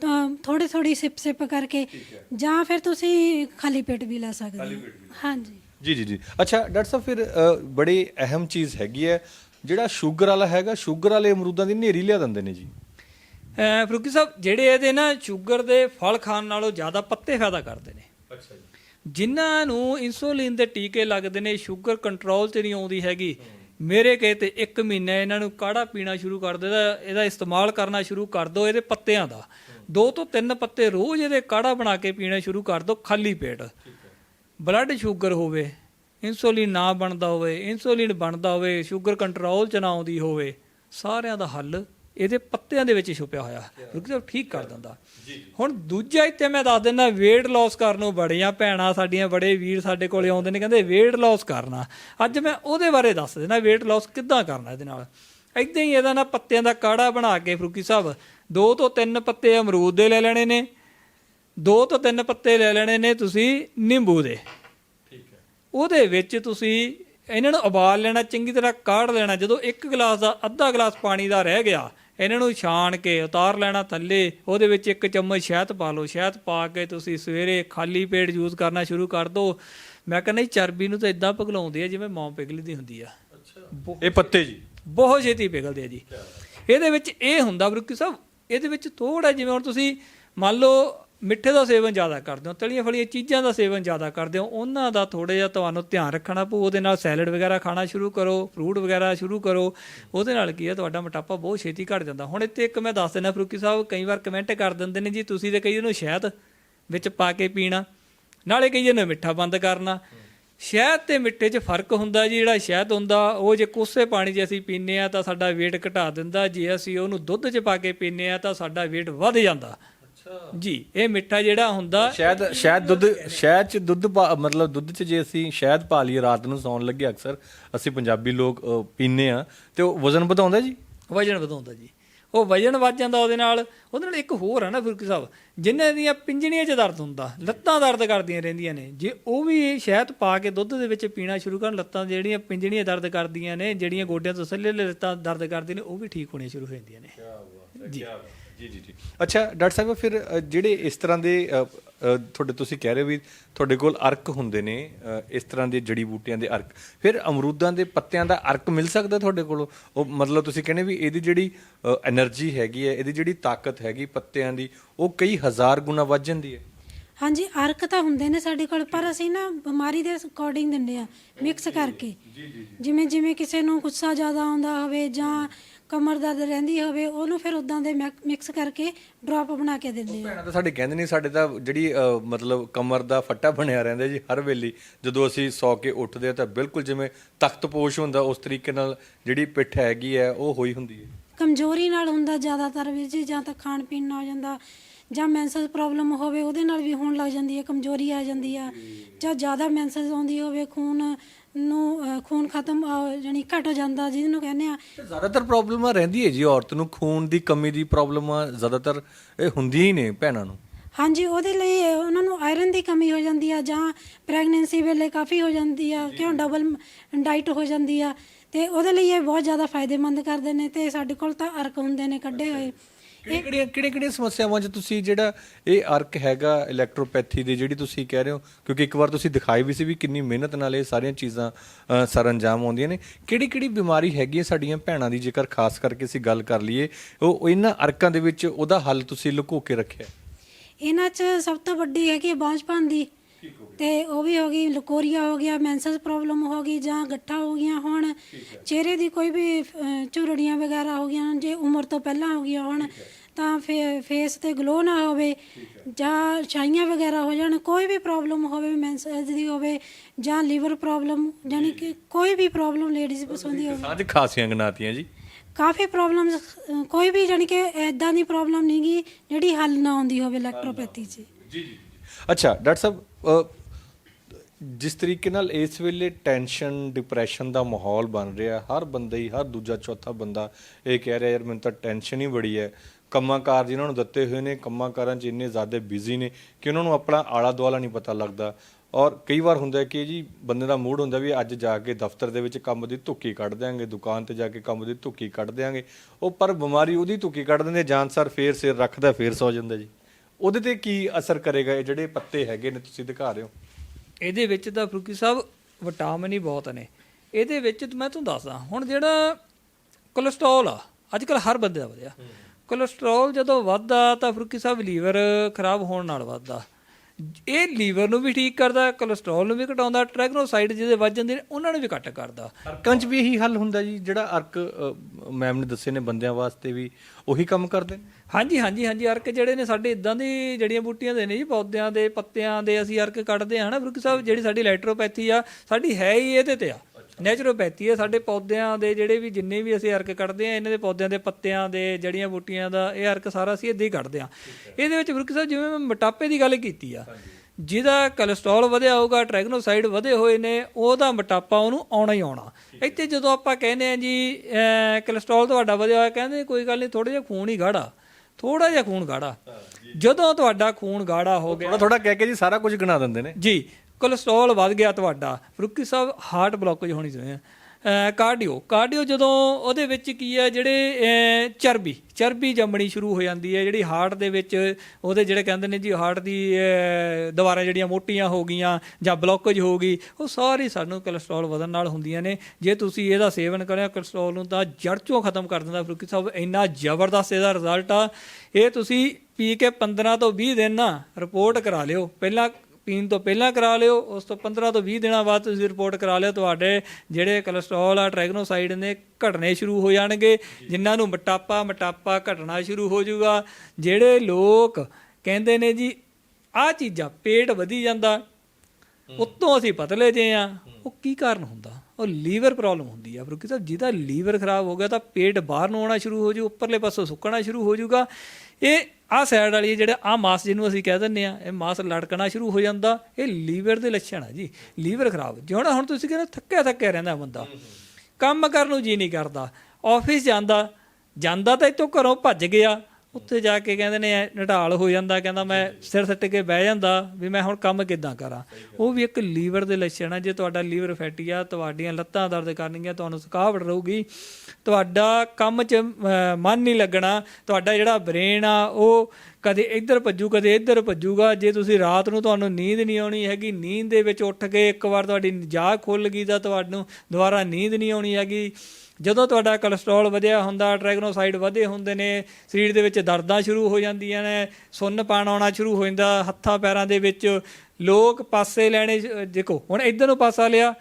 ਤਾਂ ਥੋੜੀ ਥੋੜੀ ਸਿਪ ਸਿਪ ਕਰਕੇ ਜਾਂ ਫਿਰ ਤੁਸੀਂ ਖਾਲੀ ਪੇਟ ਵੀ ਲੈ ਸਕਦੇ ਹੋ। ਹਾਂਜੀ। ਜੀ ਜੀ ਜੀ। ਅੱਛਾ ਡਾਕਟਰ ਸਾਹਿਬ ਫਿਰ ਅ, ਬੜੀ ਅਹਿਮ ਚੀਜ਼ ਹੈਗੀ ਹੈ। ਜਿਹੜਾ ਸ਼ੂਗਰ ਵਾਲਾ ਹੈਗਾ ਸ਼ੂਗਰ ਵਾਲੇ ਅਮਰੂਦਾਂ ਦੀ ਨੇਰੀ ਲਿਆ ਦਿੰਦੇ ਨੇ ਜੀ। ਫਰੂਕੀ ਸਾਹਿਬ ਜਿਹੜੇ ਇਹਦੇ ਨਾ ਸ਼ੂਗਰ ਦੇ ਫਲ ਖਾਣ ਨਾਲੋਂ ਜ਼ਿਆਦਾ ਪੱਤੇ ਫਾਇਦਾ ਕਰਦੇ ਨੇ। ਅੱਛਾ ਜੀ। ਜਿਨ੍ਹਾਂ ਨੂੰ ਇਨਸੂਲਿਨ ਦੇ ਟੀਕੇ ਲੱਗਦੇ ਨੇ ਸ਼ੂਗਰ ਕੰਟਰੋਲ 'ਚ ਨਹੀਂ ਆਉਂਦੀ ਹੈਗੀ। ਮੇਰੇ ਕਹੇ ਤੇ 1 ਮਹੀਨਾ ਇਹਨਾਂ ਨੂੰ ਕਾੜਾ ਪੀਣਾ ਸ਼ੁਰੂ ਕਰ ਦੇਦਾ ਇਹਦਾ ਇਸਤੇਮਾਲ ਕਰਨਾ ਸ਼ੁਰੂ ਕਰ ਦਿਓ ਇਹਦੇ ਪੱਤਿਆਂ ਦਾ। ਦੋ ਤੋਂ ਤਿੰਨ ਪੱਤੇ ਰੋਜ਼ ਇਹਦੇ ਕਾੜਾ ਬਣਾ ਕੇ ਪੀਣਾ ਸ਼ੁਰੂ ਕਰ ਦਿਓ ਖਾਲੀ ਪੇਟ। ਬਲੱਡ ਸ਼ੂਗਰ ਹੋਵੇ ਇਨਸੂਲਿਨ ਨਾ ਬਣਦਾ ਹੋਵੇ ਇਨਸੂਲਿਨ ਬਣਦਾ ਹੋਵੇ ਸ਼ੂਗਰ ਕੰਟਰੋਲ 'ਚ ਨਾ ਆਉਂਦੀ ਹੋਵੇ, ਸਾਰਿਆਂ ਦਾ ਹੱਲ ਇਹਦੇ ਪੱਤਿਆਂ ਦੇ ਵਿੱਚ ਛੁਪਿਆ ਹੋਇਆ। ਉਹ ਠੀਕ ਕਰ ਦਿੰਦਾ। ਹੁਣ ਦੂਜਾ ਇੱਥੇ ਮੈਂ ਦੱਸ ਦਿੰਦਾ weight loss ਕਰਨ ਨੂੰ ਬੜੀਆਂ ਭੈਣਾਂ ਸਾਡੀਆਂ ਬੜੇ ਵੀਰ ਸਾਡੇ ਕੋਲੇ ਆਉਂਦੇ ਨੇ ਕਹਿੰਦੇ weight loss ਕਰਨਾ। ਅੱਜ ਮੈਂ ਉਹਦੇ ਬਾਰੇ ਦੱਸ ਦਿੰਦਾ weight loss ਕਿੱਦਾਂ ਕਰਨਾ ਇਹਦੇ ਨਾਲ। ਇਦਾਂ ਹੀ ਇਹਦਾ ਨਾ ਪੱਤਿਆਂ ਦਾ ਕਾੜਾ ਬਣਾ ਕੇ ਫਰੂਕੀ ਸਾਹਿਬ ਦੋ ਤੋਂ ਤਿੰਨ ਪੱਤੇ ਅਮਰੂਦ ਦੇ ਲੈ ਲੈਣੇ ਨੇ। ਦੋ ਤੋਂ ਤਿੰਨ ਪੱਤੇ ਲੈ ਲੈਣੇ ਨੇ ਤੁਸੀਂ ਨਿੰਬੂ ਦੇ। ਉਹਦੇ ਵਿੱਚ ਤੁਸੀਂ ਇਹਨਾਂ ਨੂੰ ਉਬਾਲ ਲੈਣਾ ਚੰਗੀ ਤਰ੍ਹਾਂ ਕਾੜ ਲੈਣਾ। ਜਦੋਂ ਇੱਕ ਗਲਾਸ ਦਾ ਅੱਧਾ ਗਲਾਸ ਪਾਣੀ ਦਾ ਰਹਿ ਗਿਆ ਇਹਨਾਂ ਨੂੰ ਛਾਣ ਕੇ ਉਤਾਰ ਲੈਣਾ ਥੱਲੇ ਉਹਦੇ ਵਿੱਚ ਇੱਕ ਚਮਚ ਸ਼ਹਿਦ ਪਾ ਲਓ। ਸ਼ਹਿਦ ਪਾ ਕੇ ਤੁਸੀਂ ਸਵੇਰੇ ਖਾਲੀ ਪੇਟ ਯੂਜ਼ ਕਰਨਾ ਸ਼ੁਰੂ ਕਰ ਦਿਓ ਮੈਂ ਕਹਿੰਦਾ ਜੀ ਚਰਬੀ ਨੂੰ ਤਾਂ ਇਦਾਂ ਪਿਘਲਾਉਂਦੀ ਆ ਜਿਵੇਂ ਮੌਂ ਪਿਘਲਦੀ ਹੁੰਦੀ ਆ। ਇਹ ਪੱਤੇ ਜੀ। ਬਹੁਤ ਛੇਤੀ ਪਿਘਲਦੇ ਆ ਜੀ। ਇਹਦੇ ਵਿੱਚ ਇਹ ਹੁੰਦਾ ਬਰੁਕੀ ਸਾਹਿਬ ਇਹਦੇ ਵਿੱਚ ਥੋੜਾ ਜਿਵੇਂ ਹੁਣ ਤੁਸੀਂ ਮੰਨ ਲਓ ਮਿੱਠੇ ਦਾ ਸੇਵਨ ਜ਼ਿਆਦਾ ਕਰਦੇ ਹੋ, ਤਲੀਆਂ ਫਲੀਆਂ ਚੀਜ਼ਾਂ ਦਾ ਸੇਵਨ ਜ਼ਿਆਦਾ ਕਰਦੇ ਹੋ, ਉਹਨਾਂ ਦਾ ਥੋੜਾ ਜਿਹਾ ਤੁਹਾਨੂੰ ਧਿਆਨ ਰੱਖਣਾ ਪਊ, ਉਹਦੇ ਨਾਲ ਸੈਲਡ ਵਗੈਰਾ ਖਾਣਾ ਸ਼ੁਰੂ ਕਰੋ, ਫਰੂਟ ਵਗੈਰਾ ਸ਼ੁਰੂ ਕਰੋ, ਉਹਦੇ ਨਾਲ ਕੀ ਹੈ ਤੁਹਾਡਾ ਮੋਟਾਪਾ ਬਹੁਤ ਛੇਤੀ ਘਟ ਜਾਂਦਾ। ਹੁਣ ਇੱਥੇ ਇੱਕ ਮੈਂ ਦੱਸ ਦਿੰਦਾ, ਫਰੂਕੀ ਸਾਹਿਬ ਕਈ ਵਾਰ ਕਮੈਂਟ ਕਰ ਦਿੰਦੇ ਨੇ ਜੀ, ਤੁਸੀਂ ਤੇ ਕਈ ਨੂੰ ਸ਼ਹਿਦ ਵਿੱਚ ਪਾ ਕੇ ਪੀਣਾ, ਨਾਲੇ ਕਈ ਨੇ ਮਿੱਠਾ ਬੰਦ ਕਰਨਾ। ਸ਼ਹਿਦ ਤੇ ਮਿੱਠੇ 'ਚ ਫ਼ਰਕ ਹੁੰਦਾ ਜੀ, ਜਿਹੜਾ ਸ਼ਹਿਦ ਹੁੰਦਾ, ਉਹ ਜੇ ਕੋਸੇ ਪਾਣੀ 'ਚ ਅਸੀਂ ਪੀਨੇ ਆ ਤਾਂ ਸਾਡਾ weight ਘਟਾ ਦਿੰਦਾ, ਜੇ ਅਸੀਂ ਉਹਨੂੰ ਦੁੱਧ 'ਚ ਪਾ ਕੇ ਪੀਨੇ ਆ ਤਾਂ ਸਾਡਾ weight ਵੱਧ ਜਾਂਦਾ। ਜੀ ਇਹ ਮਿੱਠਾ ਜਿਹੜਾ ਹੁੰਦਾ ਸ਼ਾਇਦ ਸ਼ਾਇਦ ਦੁੱਧ ਸ਼ਾਇਦ ਚ ਦੁੱਧ ਪਾ- ਮਤਲਬ ਦੁੱਧ ਚ ਜੇ ਅਸੀਂ ਸ਼ਾਇਦ ਪਾ ਲਈਏ ਰਾਤ ਨੂੰ ਸੌਣ ਲੱਗੇ ਅਕਸਰ ਅਸੀਂ ਪੰਜਾਬੀ ਲੋਕ ਪੀਂਦੇ ਆ ਤੇ ਉਹ ਵਜ਼ਨ ਵਧਾਉਂਦਾ ਜੀ? ਵਜਨ ਵਧਾਉਂਦਾ ਜੀ। ਉਹ ਵਜਨ ਵੱਧ ਜਾਂਦਾ ਉਹਦੇ ਨਾਲ ਉਹਦੇ ਨਾਲ ਇੱਕ ਹੋਰ ਆ ਨਾ ਫੁਰਕੀ ਸਾਹਿਬ ਜਿਨ੍ਹਾਂ ਦੀਆਂ ਪਿੰਜਣੀਆਂ 'ਚ ਦਰਦ ਹੁੰਦਾ ਲੱਤਾਂ ਦਰਦ ਕਰਦੀਆਂ ਰਹਿੰਦੀਆਂ ਨੇ। ਜੇ ਉਹ ਵੀ ਸ਼ਹਿਦ ਪਾ ਕੇ ਦੁੱਧ ਦੇ ਵਿੱਚ ਪੀਣਾ ਸ਼ੁਰੂ ਕਰਨ ਲੱਤਾਂ ਜਿਹੜੀਆਂ ਪਿੰਜਣੀਆਂ ਦਰਦ ਕਰਦੀਆਂ ਨੇ ਜਿਹੜੀਆਂ ਗੋਡਿਆਂ ਤੋਂ ਥੱਲੇ ਲੱਤਾਂ ਦਰਦ ਕਰਦੀਆਂ ਨੇ ਉਹ ਵੀ ਠੀਕ ਹੋਣੀਆਂ ਸ਼ੁਰੂ ਹੋ ਜਾਂਦੀਆਂ ਨੇ। ਜੀ। ਜੀ ਜੀ ਜੀ। ਅੱਛਾ ਡਾਕਟਰ ਸਾਹਿਬ ਫਿਰ ਜਿਹੜੇ ਇਸ ਤਰ੍ਹਾਂ ਦੇ ਤੁਹਾਡੇ ਤੁਸੀਂ ਕਹਿ ਰਹੇ ਵੀ ਤੁਹਾਡੇ ਕੋਲ ਅਰਕ ਹੁੰਦੇ ਨੇ ਇਸ ਤਰ੍ਹਾਂ ਦੇ ਜੜੀ ਬੂਟੀਆਂ ਦੇ ਅਰਕ। ਫਿਰ ਅਮਰੂਦਾਂ ਦੇ ਪੱਤਿਆਂ ਦਾ ਅਰਕ ਮਿਲ ਸਕਦਾ ਤੁਹਾਡੇ ਕੋਲ? ਉਹ ਮਤਲਬ ਤੁਸੀਂ ਕਹਿੰਦੇ ਵੀ ਇਹਦੀ ਜਿਹੜੀ એનર્ਜੀ ਹੈਗੀ ਹੈ ਇਹਦੀ ਜਿਹੜੀ ਤਾਕਤ ਹੈਗੀ ਪੱਤਿਆਂ ਦੀ ਉਹ ਕਈ ਹਜ਼ਾਰ ਗੁਣਾ ਵੱਧ ਜਾਂਦੀ ਹੈ। ਹਾਂਜੀ ਅਰਕ ਤਾਂ ਹੁੰਦੇ ਨੇ ਸਾਡੇ ਕੋਲ ਪਰ ਅਸੀਂ ਨਾ ਬਿਮਾਰੀ ਦੇ ਅਕੋਰਡਿੰਗ ਦਿੰਦੇ ਆ ਮਿਕਸ ਕਰਕੇ। ਜੀ ਜੀ। ਜਿਵੇਂ ਜਿਵੇਂ ਕਿਸੇ ਨੂੰ ਗੁੱਸਾ ਜ਼ਿਆਦਾ ਆਉਂਦਾ ਹੋਵੇ ਜਾਂ ਕਮਰ ਦਰਦ ਰਹਿੰਦੀ ਹੋਵੇ ਉਹਨੂੰ ਫਿਰ ਉਦਾਂ ਦੇ ਮਿਕਸ ਕਰਕੇ ਡ੍ਰੌਪ ਬਣਾ ਕੇ ਦਿੰਦੇ ਆ ਭੈਣਾਂ ਤਾਂ ਸਾਡੇ ਕਹਿੰਦੇ ਨੇ ਸਾਡੇ ਤਾਂ ਜਿਹੜੀ ਅ, ਮਤਲਬ ਕਮਰ ਦਾ ਫੱਟਾ ਬਣਿਆ ਰਹਿੰਦਾ ਜੀ ਹਰ ਵੇਲੇ। ਜਦੋਂ ਅਸੀਂ ਸੌ ਕੇ ਉੱਠਦੇ ਆ ਤਾਂ ਬਿਲਕੁਲ ਜਿਵੇਂ ਤਖਤਪੋਸ਼ ਹੁੰਦਾ ਉਸ ਤਰੀਕੇ ਨਾਲ ਜਿਹੜੀ ਪਿੱਠ ਹੈਗੀ ਹੈ ਉਹ ਹੋਈ ਹੁੰਦੀ ਹੈ। ਕਮਜ਼ੋਰੀ ਨਾਲ ਹੁੰਦਾ ਜ਼ਿਆਦਾਤਰ ਵੀਰ ਜੀ ਜਾਂ ਤਾਂ ਖਾਣ ਪੀਣ ਨਾਲ ਹੋ ਜਾਂਦਾ ਜਾਂ ਮੈਂਸਸ ਪ੍ਰੋਬਲਮ ਹੋਵੇ ਉਹਦੇ ਨਾਲ ਵੀ ਹੋਣ ਲੱਗ ਜਾਂਦੀ ਹੈ ਕਮਜ਼ੋਰੀ ਆ ਜਾਂਦੀ ਆ। ਜਾਂ। ਜ਼ਿਆਦਾ ਮੈਂਸਸ ਆਉਂਦੀ ਹੋਵੇ ਖੂਨ ਨੂੰ ਖੂਨ ਖਤਮ ਜਾਣੀ ਘਟ ਜਾਂਦਾ ਜਿਹਨੂੰ ਕਹਿੰਦੇ ਆ। ਜ਼ਿਆਦਾਤਰ ਪ੍ਰੋਬਲਮਾਂ ਰਹਿੰਦੀ ਹੈ ਜੀ ਔਰਤ ਨੂੰ। ਖੂਨ ਦੀ ਕਮੀ ਦੀ ਪ੍ਰੋਬਲਮਾਂ ਜ਼ਿਆਦਾਤਰ ਇਹ ਹੁੰਦੀਆਂ ਹੀ ਨੇ ਭੈਣਾਂ ਨੂੰ। ਹਾਂਜੀ ਉਹਦੇ ਲਈ ਉਹਨਾਂ ਨੂੰ ਆਇਰਨ ਦੀ ਕਮੀ ਹੋ ਜਾਂਦੀ ਆ ਜਾਂ ਪ੍ਰੈਗਨੈਂਸੀ ਵੇਲੇ ਕਾਫੀ ਹੋ ਜਾਂਦੀ ਆ ਕਿਉਂ ਡਬਲ ਡਾਈਟ ਹੋ ਜਾਂਦੀ ਆ। ਤੇ ਉਹਦੇ ਲਈ ਇਹ ਬਹੁਤ ਜ਼ਿਆਦਾ ਫਾਇਦੇਮੰਦ ਕਰਦੇ ਨੇ ਤੇ ਸਾਡੇ ਕੋਲ ਤਾਂ ਅਰਕ ਹੁੰਦੇ ਨੇ ਕੱਢੇ ਹੋਏ। ਕਿਹੜੀਆਂ ਕਿਹੜੀਆਂ ਕਿਹੜੀਆਂ ਸਮੱਸਿਆਵਾਂ 'ਚ ਤੁਸੀਂ ਜਿਹੜਾ ਇਹ ਅਰਕ ਹੈਗਾ ਇਲੈਕਟ੍ਰੋਪੈਥੀ ਦੇ ਜਿਹੜੀ ਤੁਸੀਂ ਕਹਿ ਰਹੇ ਹੋ ਕਿਉਂਕਿ ਇੱਕ ਵਾਰ ਤੁਸੀਂ ਦਿਖਾਈ ਵੀ ਸੀ ਵੀ ਕਿੰਨੀ ਮਿਹਨਤ ਨਾਲ ਇਹ ਸਾਰੀਆਂ ਚੀਜ਼ਾਂ ਅ, ਸਰੰਜਾਮ ਆਉਂਦੀਆਂ ਨੇ। ਕਿਹੜੀ ਕਿਹੜੀ ਬਿਮਾਰੀ ਹੈਗੀ ਹੈ ਸਾਡੀਆਂ ਭੈਣਾਂ ਦੀ ਜੇਕਰ ਖਾਸ ਕਰਕੇ ਅਸੀਂ ਗੱਲ ਕਰ ਲਈਏ ਉਹ ਉਹ ਇਹਨਾਂ ਅਰਕਾਂ ਦੇ ਵਿੱਚ ਉਹਦਾ ਹੱਲ ਤੁਸੀਂ ਲੁਕੋ ਕੇ ਰੱਖਿਆ? ਇਹਨਾਂ 'ਚ ਸਭ ਤੋਂ ਵੱਡੀ ਹੈਗੀ ਹੈ ਬਾਂਝਪਨ ਦੀ। ਤੇ ਉਹ ਵੀ ਹੋ ਗਈ ਲਕੋਰੀਆ ਹੋ ਗਿਆ ਮੈਂਸਸ ਪ੍ਰੋਬਲਮ ਹੋ ਗਈ ਜਾਂ ਗੱਠਾ ਹੋ ਗਈਆਂ ਹੁਣ ਚਿਹਰੇ ਦੀ ਕੋਈ ਵੀ ਅਹ, ਝੁਰੜੀਆਂ ਵਗੈਰਾ ਹੋ ਗਈਆਂ ਜੇ ਉਮਰ ਤੋਂ ਪਹਿਲਾਂ ਹੋ ਗਈਆਂ ਹੁਣ ਤਾਂ ਫੇਸ ਤੇ ਗਲੋ ਨਾ ਹੋਵੇ ਜਾਂ ਛਾਈਆਂ ਵਗੈਰਾ ਹੋ ਜਾਣ ਕੋਈ ਵੀ ਪ੍ਰੋਬਲਮ ਹੋਵੇ ਮੈਂਸਸ ਦੀ ਹੋਵੇ ਜਾਂ ਲੀਵਰ ਪ੍ਰੋਬਲਮ ਯਾਨੀ ਕਿ ਕੋਈ ਵੀ ਪ੍ਰੋਬਲਮ ਲੇਡੀਜ਼ ਪਸੰਦੀ ਹੋਵੇ। ਸਾਂਝ ਖਾਸੀਆਂ ਗਨਾਤੀਆਂ ਜੀ। ਕਾਫੀ ਪ੍ਰੋਬਲਮਸ ਕੋਈ ਵੀ ਜਾਣੀ ਕਿ ਐਦਾਂ ਦੀ ਪ੍ਰੋਬਲਮ ਨਹੀਂਗੀ ਜਿਹੜੀ ਹੱਲ ਨਾ ਆਉਂਦੀ ਹੋਵੇ ਇਲੈਕਟ੍ਰੋਪੈਥੀ 'ਚ। ਜੀ ਜੀ। ਅੱਛਾ ਡਾਕਟਰ ਸਾਹਿਬ ਜਿਸ ਤਰੀਕੇ ਨਾਲ ਇਸ ਵੇਲੇ ਟੈਨਸ਼ਨ ਡਿਪਰੈਸ਼ਨ ਦਾ ਮਾਹੌਲ ਬਣ ਰਿਹਾ, ਹਰ ਬੰਦਾ ਹੀ, ਹਰ ਦੂਜਾ ਚੌਥਾ ਬੰਦਾ ਇਹ ਕਹਿ ਰਿਹਾ, ਯਾਰ ਮੈਨੂੰ ਤਾਂ ਟੈਨਸ਼ਨ ਹੀ ਬੜੀ ਹੈ। ਕੰਮਾਂ ਕਾਰ ਜਿਨ੍ਹਾਂ ਨੂੰ ਦਿੱਤੇ ਹੋਏ ਨੇ ਕੰਮਾਂ ਕਾਰਾਂ 'ਚ ਇੰਨੇ ਜ਼ਿਆਦਾ ਬਿਜ਼ੀ ਨੇ ਕਿ ਉਹਨਾਂ ਨੂੰ ਆਪਣਾ ਆਲਾ ਦੁਆਲਾ ਨਹੀਂ ਪਤਾ ਲੱਗਦਾ। ਔਰ ਕਈ ਵਾਰ ਹੁੰਦਾ ਕਿ ਜੀ ਬੰਦੇ ਦਾ ਮੂਡ ਹੁੰਦਾ ਵੀ ਅੱਜ ਜਾ ਕੇ ਦਫ਼ਤਰ ਦੇ ਵਿੱਚ ਕੰਮ ਦੀ ਧੁੱਕੀ ਕੱਢ ਦਿਆਂਗੇ, ਦੁਕਾਨ ਤੇ ਜਾ ਕੇ ਕੰਮ ਦੀ ਧੁੱਕੀ ਕੱਢ ਦਿਆਂਗੇ। ਉਹ ਪਰ ਬਿਮਾਰੀ ਉਹਦੀ ਧੁੱਕੀ ਕੱਢ ਦਿੰਦੇ ਜਾਨ ਸਰ ਫੇਰ ਸਿਰ ਰੱਖਦਾ, ਫੇਰ ਸੌ ਜਾਂਦਾ ਜੀ। ਉਹਦੇ ਤੇ ਕੀ ਅਸਰ ਕਰੇਗਾ? ਇਹ ਜਿਹੜੇ ਪੱਤੇ ਹੈਗੇ ਨੇ ਤੁਸੀਂ ਦਿਖਾ ਰਹੇ ਹੋ। ਇਹਦੇ ਵਿੱਚ ਤਾਂ ਫਰੂਕੀ ਸਾਹਿਬ ਵਿਟਾਮਿਨ ਹੀ ਬਹੁਤ ਨੇ। ਇਹਦੇ ਵਿੱਚ ਮੈਂ ਤੁਹਾਨੂੰ ਦੱਸਦਾ ਹੁਣ ਜਿਹੜਾ ਕੋਲੇਸਟ੍ਰੋਲ ਆ ਅੱਜ ਕੱਲ ਹਰ ਬੰਦੇ ਦਾ ਵਧਿਆ। ਕੋਲੇਸਟ੍ਰੋਲ ਜਦੋਂ ਵੱਧਦਾ ਤਾਂ ਫਰੂਕੀ ਸਾਹਿਬ ਲੀਵਰ ਖਰਾਬ ਹੋਣ ਨਾਲ ਵੱਧਦਾ। ਇਹ ਲੀਵਰ ਨੂੰ ਵੀ ਠੀਕ ਕਰਦਾ ਕੋਲੇਸਟ੍ਰੋਲ ਨੂੰ ਵੀ ਘਟਾਉਂਦਾ ਟ੍ਰੈਗਨੋਸਾਈਡ ਜਿਹਦੇ ਵੱਧ ਜਾਂਦੇ ਨੇ ਉਹਨਾਂ ਨੂੰ ਵੀ ਘੱਟ ਕਰਦਾ। ਅਰਕਾਂ 'ਚ ਵੀ ਇਹੀ ਹੱਲ ਹੁੰਦਾ ਜੀ ਜਿਹੜਾ ਅਰਕ ਮੈਮ ਨੇ ਦੱਸੇ ਨੇ ਬੰਦਿਆਂ ਵਾਸਤੇ ਵੀ ਉਹੀ ਕੰਮ ਕਰਦੇ ਨੇ। ਹਾਂਜੀ ਹਾਂਜੀ ਹਾਂਜੀ ਅਰਕ ਜਿਹੜੇ ਨੇ ਸਾਡੇ ਇਦਾਂ ਦੀ ਜੜੀਆਂ ਬੂਟੀਆਂ ਦੇ ਨੇ ਜੀ ਪੌਦਿਆਂ ਦੇ ਪੱਤਿਆਂ ਦੇ ਅਸੀਂ ਅਰਕ ਕੱਢਦੇ ਹਾਂ ਨਾ ਫਰੂਕੀ ਸਾਹਿਬ ਜਿਹੜੀ ਸਾਡੀ ਇਲੈਕਟ੍ਰੋਪੈਥੀ ਆ ਸਾਡੀ ਹੈ ਹੀ ਇਹਦੇ ਤੇ ਆ ਨੈਚੁਰੋਪੈਥੀ ਹੈ ਸਾਡੇ ਪੌਦਿਆਂ ਦੇ ਜਿਹੜੇ ਵੀ ਜਿੰਨੇ ਵੀ ਅਸੀਂ ਅਰਕ ਕੱਢਦੇ ਆ ਇਹਨਾਂ ਦੇ ਪੌਦਿਆਂ ਦੇ ਪੱਤਿਆਂ ਦੇ ਜੜੀਆਂ ਬੂਟੀਆਂ ਦਾ ਇਹ ਅਰਕ ਸਾਰਾ ਅਸੀਂ ਇੱਦਾਂ ਹੀ ਕੱਢਦੇ ਆ ਇਹਦੇ ਵਿੱਚ ਫਰੂਕੀ ਸਾਹਿਬ ਜਿਵੇਂ ਮੈਂ ਮੋਟਾਪੇ ਦੀ ਗੱਲ ਕੀਤੀ ਆ ਜਿਹਦਾ ਕੋਲੇਸਟ੍ਰੋਲ ਵਧਿਆ ਹੋਊਗਾ ਟ੍ਰੈਗਨੋਸਾਈਡ ਵਧੇ ਹੋਏ ਨੇ ਉਹਦਾ ਮੋਟਾਪਾ ਉਹਨੂੰ ਆਉਣਾ ਹੀ ਆਉਣਾ। ਇੱਥੇ ਜਦੋਂ ਆਪਾਂ ਕਹਿੰਦੇ ਆ ਜੀ ਕੋਲੇਸਟ੍ਰੋਲ ਤੁਹਾਡਾ ਵਧਿਆ ਹੋਇਆ ਕਹਿੰਦੇ ਕੋਈ ਗੱਲ ਨਹੀਂ ਥੋੜਾ ਜਿਹਾ ਖੂਨ ਹੀ ਗਾੜਾ ਥੋੜਾ ਜਿਹਾ ਖੂਨ ਗਾੜਾ। ਜਦੋਂ ਤੁਹਾਡਾ ਖੂਨ ਗਾੜਾ ਹੋ ਗਿਆ ਥੋੜਾ ਥੋੜਾ ਕਹਿ ਕੇ ਜੀ ਸਾਰਾ ਕੁਝ ਗਿਣਾ ਦਿੰਦੇ ਨੇ। ਜੀ ਕੋਲੇਸਟ੍ਰੋਲ ਵੱਧ ਗਿਆ ਤੁਹਾਡਾ। ਫਰੂਕੀ ਸਾਹਿਬ ਹਾਰਟ ਬਲੌਕੇਜ ਹੋਣੀ ਚਾਹੀਦੀ ਹੈ। ਕਾਰਡੀਓ। ਕਾਰਡੀਓ ਜਦੋਂ ਉਹਦੇ ਵਿੱਚ ਕੀ ਹੈ ਜਿਹੜੇ ਚਰਬੀ। ਚਰਬੀ ਜੰਮਣੀ ਸ਼ੁਰੂ ਹੋ ਜਾਂਦੀ ਹੈ, ਜਿਹੜੀ ਹਾਰਟ ਦੇ ਵਿੱਚ, ਉਹਦੇ ਜਿਹੜੇ ਕਹਿੰਦੇ ਨੇ ਜੀ ਹਾਰਟ ਦੀ ਦੁਬਾਰਾ ਜਿਹੜੀਆਂ ਮੋਟੀਆਂ ਹੋ ਗਈਆਂ ਜਾਂ ਬਲੌਕੇਜ ਹੋ ਗਈ, ਉਹ ਸਾਰੀ ਸਾਨੂੰ ਕੋਲੇਸਟ੍ਰੋਲ ਵਧਣ ਨਾਲ ਹੁੰਦੀਆਂ ਨੇ। ਜੇ ਤੁਸੀਂ ਇਹਦਾ ਸੇਵਨ ਕਰਿਆ ਕੋਲੇਸਟ੍ਰੋਲ ਨੂੰ, ਤਾਂ ਜੜ ਚੋਂ ਖਤਮ ਕਰ ਦਿੰਦਾ ਫਰੂਕੀ ਸਾਹਿਬ। ਇੰਨਾ ਜ਼ਬਰਦਸਤ ਇਹਦਾ ਰਿਜ਼ਲਟ ਆ। ਇਹ ਤੁਸੀਂ ਪੀ ਕੇ 15 ਤੋਂ 20 ਦਿਨ ਨਾ ਰਿਪੋਰਟ ਕਰਾ ਲਿਓ। ਪਹਿਲਾਂ ਪੀਣ ਤੋਂ ਪਹਿਲਾਂ ਕਰਾ ਲਿਓ, ਉਸ ਤੋਂ 15 ਤੋਂ 20 ਦਿਨਾਂ ਬਾਅਦ ਤੁਸੀਂ ਰਿਪੋਰਟ ਕਰਾ ਲਿਓ ਤੁਹਾਡੇ ਜਿਹੜੇ ਕੋਲੇਸਟ੍ਰੋਲ ਆ ਟ੍ਰੈਗਨੋਸਾਈਡ ਨੇ ਘਟਣੇ ਸ਼ੁਰੂ ਹੋ ਜਾਣਗੇ। ਜਿਨ੍ਹਾਂ ਨੂੰ ਮੋਟਾਪਾ ਮੋਟਾਪਾ ਘਟਣਾ ਸ਼ੁਰੂ ਹੋ ਜਾਊਗਾ। ਜਿਹੜੇ ਲੋਕ ਕਹਿੰਦੇ ਨੇ ਜੀ, ਆਹ ਚੀਜ਼ਾਂ ਪੇਟ ਵਧੀ ਜਾਂਦਾ, ਉੱਤੋਂ ਅਸੀਂ ਪਤਲੇ ਜੇ ਆ। ਉਹ ਕੀ ਕਾਰਨ ਹੁੰਦਾ? ਉਹ ਲੀਵਰ ਪ੍ਰੋਬਲਮ ਹੁੰਦੀ ਆ ਕਿਉਂਕਿ ਸਾਹਿਬ। ਜਿਹਦਾ ਲੀਵਰ ਖਰਾਬ ਹੋ ਗਿਆ ਤਾਂ ਪੇਟ ਬਾਹਰ ਨੂੰ ਆਉਣਾ ਸ਼ੁਰੂ ਹੋ ਜੂ ਉੱਪਰਲੇ ਪਾਸੋਂ ਸੁੱਕਣਾ ਸ਼ੁਰੂ ਹੋ ਜੂਗਾ ਇਹ ਆਹ ਸਾਈਡ ਵਾਲੀ ਇਹ ਜਿਹੜਾ ਆਹ ਮਾਸ ਜਿਹਨੂੰ ਅਸੀਂ ਕਹਿ ਦਿੰਦੇ ਆ ਇਹ ਮਾਸ ਲੜਕਣਾ ਸ਼ੁਰੂ ਹੋ ਜਾਂਦਾ, ਇਹ ਲੀਵਰ ਦੇ ਲੱਛਣ ਆ ਜੀ, ਲੀਵਰ ਖਰਾਬ। ਜਿਉਣਾ ਹੁਣ ਤੁਸੀਂ ਕਹਿੰਦੇ ਥੱਕਿਆ ਥੱਕਿਆ ਰਹਿੰਦਾ ਬੰਦਾ, ਕੰਮ ਕਰਨ ਨੂੰ ਜੀ ਨਹੀਂ ਕਰਦਾ ਆਫਿਸ ਜਾਂਦਾ ਜਾਂਦਾ ਤਾਂ ਇੱਥੋਂ ਘਰੋਂ ਭੱਜ ਗਿਆ ਉੱਥੇ ਜਾ ਕੇ ਕਹਿੰਦੇ ਨੇ, ਐ ਹੋ ਜਾਂਦਾ, ਕਹਿੰਦਾ ਮੈਂ ਸਿਰ ਸੱਟ ਕੇ ਬਹਿ ਜਾਂਦਾ, ਵੀ ਮੈਂ ਹੁਣ ਕੰਮ ਕਿੱਦਾਂ ਕਰਾਂ। ਉਹ ਵੀ ਇੱਕ ਲੀਵਰ ਦੇ ਲੱਛਣ ਆ, ਜੇ ਤੁਹਾਡਾ ਲੀਵਰ ਫੈਟੀ ਆ, ਤੁਹਾਡੀਆਂ ਲੱਤਾਂ ਦਰਦ ਕਰਨਗੀਆਂ, ਤੁਹਾਨੂੰ ਥਕਾਵਟ ਰਹੂਗੀ। ਤੁਹਾਡਾ ਕੰਮ 'ਚ ਮਨ ਨਹੀਂ ਲੱਗਣਾ, ਤੁਹਾਡਾ ਜਿਹੜਾ ਬ੍ਰੇਨ ਆ, ਉਹ ਕਦੇ ਇੱਧਰ ਭੱਜੂ, ਕਦੇ ਇੱਧਰ ਭੱਜੂਗਾ। ਜੇ ਤੁਸੀਂ ਰਾਤ ਨੂੰ ਤੁਹਾਨੂੰ ਨੀਂਦ ਨਹੀਂ ਆਉਣੀ ਹੈਗੀ, ਨੀਂਦ ਦੇ ਵਿੱਚ ਉੱਠ ਕੇ ਇੱਕ ਵਾਰ ਤੁਹਾਡੀ ਜਾਗ ਖੁੱਲ ਗਈ ਤਾਂ ਤੁਹਾਨੂੰ ਦੁਬਾਰਾ ਨੀਂਦ ਨਹੀਂ ਆਉਣੀ ਹੈਗੀ। ਜਦੋਂ ਤੁਹਾਡਾ ਕੋਲੇਸਟ੍ਰੋਲ ਵਧਿਆ ਹੁੰਦਾ ਟ੍ਰੈਗਨੋਸਾਈਡ ਵਧੇ ਹੁੰਦੇ ਨੇ, ਸਰੀਰ ਦੇ ਵਿੱਚ ਦਰਦਾਂ ਸ਼ੁਰੂ ਹੋ ਜਾਂਦੀਆਂ ਨੇ, ਸੁੰਨ ਪਾਣ ਆਉਣਾ ਸ਼ੁਰੂ ਹੋ ਜਾਂਦਾ, ਹੱਥਾਂ ਪੈਰਾਂ ਦੇ ਵਿੱਚ ਲੋਕ ਪਾਸੇ ਲੈਣੇ ਦੇਖੋ, ਹੁਣ ਇੱਧਰ ਨੂੰ ਪਾਸਾ ਲਿਆ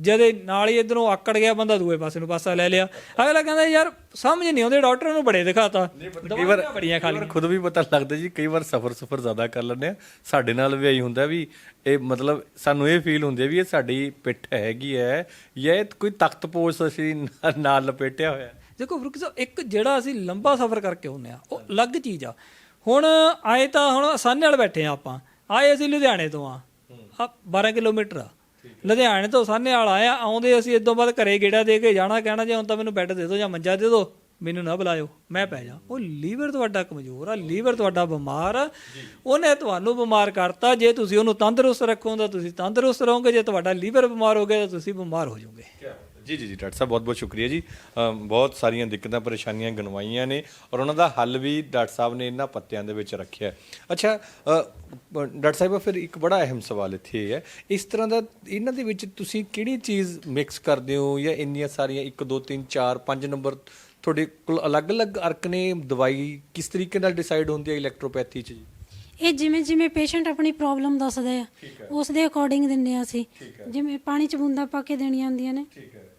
ਜਦੇ ਨਾਲ ਹੀ ਇਧਰੋਂ ਆਕੜ ਗਿਆ ਬੰਦਾ ਦੂਏ ਪਾਸੇ ਨੂੰ ਪਾਸਾ ਲੈ ਲਿਆ। ਅਗਲਾ ਕਹਿੰਦਾ ਯਾਰ ਸਮਝ ਨਹੀਂ ਆਉਂਦੇ ਡਾਕਟਰ ਨੂੰ ਬੜੇ ਦਿਖਾਤਾ। ਕਈ ਵਾਰ ਬੜੀਆਂ ਵਾਰ ਖੁਦ ਵੀ ਪਤਾ ਲੱਗਦਾ ਜੀ ਕਈ ਵਾਰ ਸਫਰ ਸਫਰ ਜ਼ਿਆਦਾ ਕਰ ਲੈਂਦੇ ਆ। ਸਾਡੇ ਨਾਲ ਵੀ ਆਈ ਹੁੰਦਾ ਵੀ ਇਹ ਮਤਲਬ ਸਾਨੂੰ ਇਹ ਫੀਲ ਹੁੰਦੀ ਹੈ ਵੀ ਇਹ ਸਾਡੀ ਪਿੱਠ ਹੈਗੀ ਹੈ ਜਾਂ ਇਹ ਕੋਈ ਤਖਤ ਪੋਸ਼ ਅਸੀਂ ਨਾਲ- ਲਪੇਟਿਆ ਹੋਇਆ। ਦੇਖੋ ਫਰੂਕ ਸਾਹਿਬ ਇੱਕ ਜਿਹੜਾ ਅਸੀਂ ਲੰਬਾ ਸਫ਼ਰ ਕਰਕੇ ਹੁੰਨੇ ਆ ਉਹ ਅਲੱਗ ਚੀਜ਼ ਆ। ਹੁਣ ਆਏ ਤਾਂ ਹੁਣ ਆਸਾਨੇ ਨਾਲ ਬੈਠੇ ਆ ਆਪਾਂ। ਆਏ ਅਸੀਂ ਲੁਧਿਆਣੇ ਤੋਂ ਆ। ਆ 12 ਕਿਲੋਮੀਟਰ ਆ। ਲੁਧਿਆਣੇ ਤੋਂ ਆਸਾਨੇ ਨਾਲ ਆਏ ਆ ਆਉਂਦੇ ਅਸੀਂ ਇਦੋਂ ਬਾਅਦ ਘਰੇ ਗੇੜਾ ਦੇ ਕੇ ਜਾਣਾ, ਕਹਿਣਾ ਜੇ ਹੁਣ ਤਾਂ ਮੈਨੂੰ ਬੈੱਡ ਦੇ ਦਿਓ ਜਾਂ ਮੰਜਾ ਦੇ ਦਿਓ, ਮੈਨੂੰ ਨਾ ਬੁਲਾਇਓ, ਮੈਂ ਪੈ ਜਾ। ਉਹ ਲੀਵਰ ਤੁਹਾਡਾ ਕਮਜ਼ੋਰ ਆ, ਲੀਵਰ ਤੁਹਾਡਾ ਬਿਮਾਰ ਆ। ਉਹਨੇ ਤੁਹਾਨੂੰ ਬਿਮਾਰ ਕਰਤਾ, ਜੇ ਤੁਸੀਂ ਉਹਨੂੰ ਤੰਦਰੁਸਤ ਰੱਖੋ ਤਾਂ ਤੁਸੀਂ ਤੰਦਰੁਸਤ ਰਹੋਗੇ, ਜੇ ਤੁਹਾਡਾ ਲੀਵਰ ਬਿਮਾਰ ਹੋ ਗਿਆ ਤਾਂ ਤੁਸੀਂ ਬਿਮਾਰ ਹੋ ਜਾਓਗੇ। ਜੀ ਜੀ ਜੀ ਡਾਕਟਰ ਸਾਹਿਬ ਬਹੁਤ ਬਹੁਤ ਸ਼ੁਕਰੀਆ ਜੀ। ਅਮ ਬਹੁਤ ਸਾਰੀਆਂ ਦਿੱਕਤਾਂ ਪਰੇਸ਼ਾਨੀਆਂ ਗਣਵਾਈਆਂ ਨੇ ਔਰ ਉਹਨਾਂ ਦਾ ਹੱਲ ਵੀ ਡਾਕਟਰ ਸਾਹਿਬ ਨੇ ਇਹਨਾਂ ਪੱਤਿਆਂ ਦੇ ਵਿੱਚ ਰੱਖਿਆ ਹੈ। ਅੱਛਾ ਅ, ਡਾਕਟਰ ਸਾਹਿਬ ਫਿਰ ਇੱਕ ਬੜਾ ਅਹਿਮ ਸਵਾਲ ਇੱਥੇ ਇਹ ਹੈ। ਇਸ ਤਰ੍ਹਾਂ ਦਾ ਇਹਨਾਂ ਦੇ ਵਿੱਚ ਤੁਸੀਂ ਕਿਹੜੀ ਚੀਜ਼ ਮਿਕਸ ਕਰਦੇ ਹੋ ਜਾਂ ਇੰਨੀਆਂ ਸਾਰੀਆਂ 1 2 3 4 5 ਨੰਬਰ ਤੁਹਾਡੇ ਕੋਲ ਅਲੱਗ-ਅਲੱਗ ਅਰਕ ਨੇ? ਦਵਾਈ ਕਿਸ ਤਰੀਕੇ ਨਾਲ ਡਿਸਾਈਡ ਹੁੰਦੀ ਹੈ ਇਲੈਕਟ੍ਰੋਪੈਥੀ 'ਚ ਜੀ? ਇਹ ਜਿਵੇਂ ਜਿਵੇਂ ਪੇਸ਼ੈਂਟ ਆਪਣੀ ਪ੍ਰੋਬਲਮ ਦੱਸਦੇ ਆ ਉਸ ਦੇ ਅਕੋਰਡਿੰਗ ਦਿੰਦੇ ਆ ਅਸੀਂ। ਜਿਵੇਂ ਪਾਣੀ ਚ ਬੂੰਦਾਂ ਪਾ ਕੇ ਦੇਣੀਆਂ ਹੁੰਦੀਆਂ ਨੇ। ਠੀਕ ਹੈ।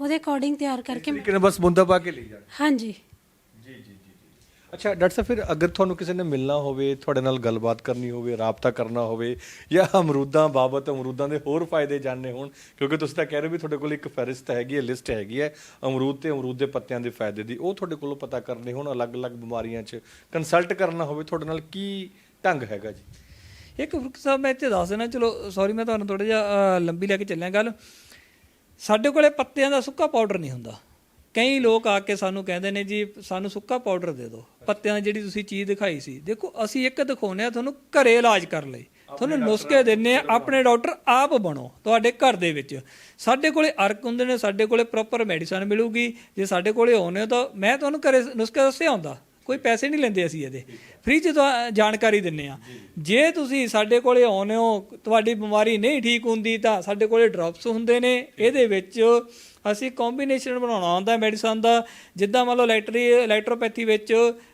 ਉਹਦੇ ਅਕੋਰਡਿੰਗ ਤਿਆਰ ਕਰਕੇ ਤਰੀਕੇ ਨਾਲ ਬਸ ਬੁੰਦਾ ਪਾ ਕੇ ਲਈ ਜਾਣਾ ਹਾਂਜੀ। ਜੀ ਜੀ ਜੀ ਅੱਛਾ ਡਾਕਟਰ ਸਾਹਿਬ ਫਿਰ ਅਗਰ ਤੁਹਾਨੂੰ ਕਿਸੇ ਨੇ ਮਿਲਣਾ ਹੋਵੇ ਤੁਹਾਡੇ ਨਾਲ ਗੱਲਬਾਤ ਕਰਨੀ ਹੋਵੇ ਰਾਬਤਾ ਕਰਨਾ ਹੋਵੇ ਜਾਂ ਅਮਰੂਦਾਂ ਬਾਬਤ ਅਮਰੂਦਾਂ ਦੇ ਹੋਰ ਫਾਇਦੇ ਜਾਣਨੇ ਹੋਣ ਕਿਉਂਕਿ ਤੁਸੀਂ ਤਾਂ ਕਹਿ ਰਹੇ ਹੋ ਵੀ ਤੁਹਾਡੇ ਕੋਲ ਇੱਕ ਫਹਿਰਿਸਤ ਹੈਗੀ ਹੈ ਲਿਸਟ ਹੈਗੀ ਹੈ ਅਮਰੂਦ ਤੇ ਅਮਰੂਦ ਦੇ ਪੱਤਿਆਂ ਦੇ ਫਾਇਦੇ ਦੀ ਉਹ ਤੁਹਾਡੇ ਕੋਲੋਂ ਪਤਾ ਕਰਨੇ ਹੋਣ ਅਲੱਗ-ਅਲੱਗ ਬਿਮਾਰੀਆਂ 'ਚ ਕੰਸਲਟ ਕਰਨਾ ਹੋਵੇ ਤੁਹਾਡੇ ਨਾਲ ਕੀ ਢੰਗ ਹੈਗਾ ਜੀ? ਇੱਕ ਫਰੂਕ ਸਾਹਿਬ ਮੈਂ ਇੱਥੇ ਦੱਸ ਦੇਣਾ ਚਲੋ ਸੌਰੀ ਮੈਂ ਤੁਹਾਨੂੰ ਥੋੜਾ ਜਿਹਾ ਲੰਬੀ ਲੈ ਕੇ ਚੱਲਿਆ ਗੱਲ। ਸਾਡੇ ਕੋਲੇ ਪੱਤਿਆਂ ਦਾ ਸੁੱਕਾ ਪਾਊਡਰ ਨਹੀਂ ਹੁੰਦਾ। ਕਈ ਲੋਕ ਆ ਕੇ ਸਾਨੂੰ ਕਹਿੰਦੇ ਨੇ ਜੀ ਸਾਨੂੰ ਸੁੱਕਾ ਪਾਊਡਰ ਦੇ ਦਿਓ। ਪੱਤਿਆਂ ਦੀ ਜਿਹੜੀ ਤੁਸੀਂ ਚੀਜ਼ ਦਿਖਾਈ ਸੀ। ਦੇਖੋ ਅਸੀਂ ਇੱਕ ਦਿਖਾਉਂਦੇ ਆ ਤੁਹਾਨੂੰ ਘਰੇ ਇਲਾਜ ਕਰ ਲਈ। ਤੁਹਾਨੂੰ ਨੁਸਖੇ ਦਿੰਨੇ ਆ ਆਪਣੇ ਡਾਕਟਰ ਆਪ ਬਣੋ ਤੁਹਾਡੇ ਘਰ ਦੇ ਵਿੱਚ। ਸਾਡੇ ਕੋਲੇ ਅਰਕ ਹੁੰਦੇ ਨੇ ਸਾਡੇ ਕੋਲੇ ਪ੍ਰੋਪਰ ਮੈਡੀਸਨ ਮਿਲੂਗੀ। ਜੇ ਸਾਡੇ ਕੋਲੇ ਆਉਨੇ ਤਾਂ ਮੈਂ ਤੁਹਾਨੂੰ ਘਰੇ ਨੁਸਖੇ ਦੱਸਿਆ ਹੁੰਦਾ। ਕੋਈ ਪੈਸੇ ਨਹੀਂ ਲੈਂਦੇ ਅਸੀਂ ਇਹਦੇ। ਫ੍ਰੀ ਚ ਤੁਹਾ- ਜਾਣਕਾਰੀ ਦਿੰਨੇ ਆ। ਜੇ ਤੁਸੀਂ ਸਾਡੇ ਕੋਲੇ ਆਉਂਦੇ ਹੋ, ਤੁਹਾਡੀ ਬਿਮਾਰੀ ਨਹੀਂ ਠੀਕ ਹੁੰਦੀ ਤਾਂ ਸਾਡੇ ਕੋਲੇ ਡ੍ਰੌਪਸ ਹੁੰਦੇ ਨੇ। ਇਹਦੇ ਵਿੱਚ ਅਸੀਂ ਕੰਬੀਨੇਸ਼ਨ ਬਣਾਉਣਾ ਹੁੰਦਾ ਮੈਡੀਸਨ ਦਾ, ਜਿੱਦਾਂ ਮੰਨ ਲਓ ਇਲੈਕਟਰੀ ਇਲੈਕਟ੍ਰੋਪੈਥੀ ਵਿੱਚ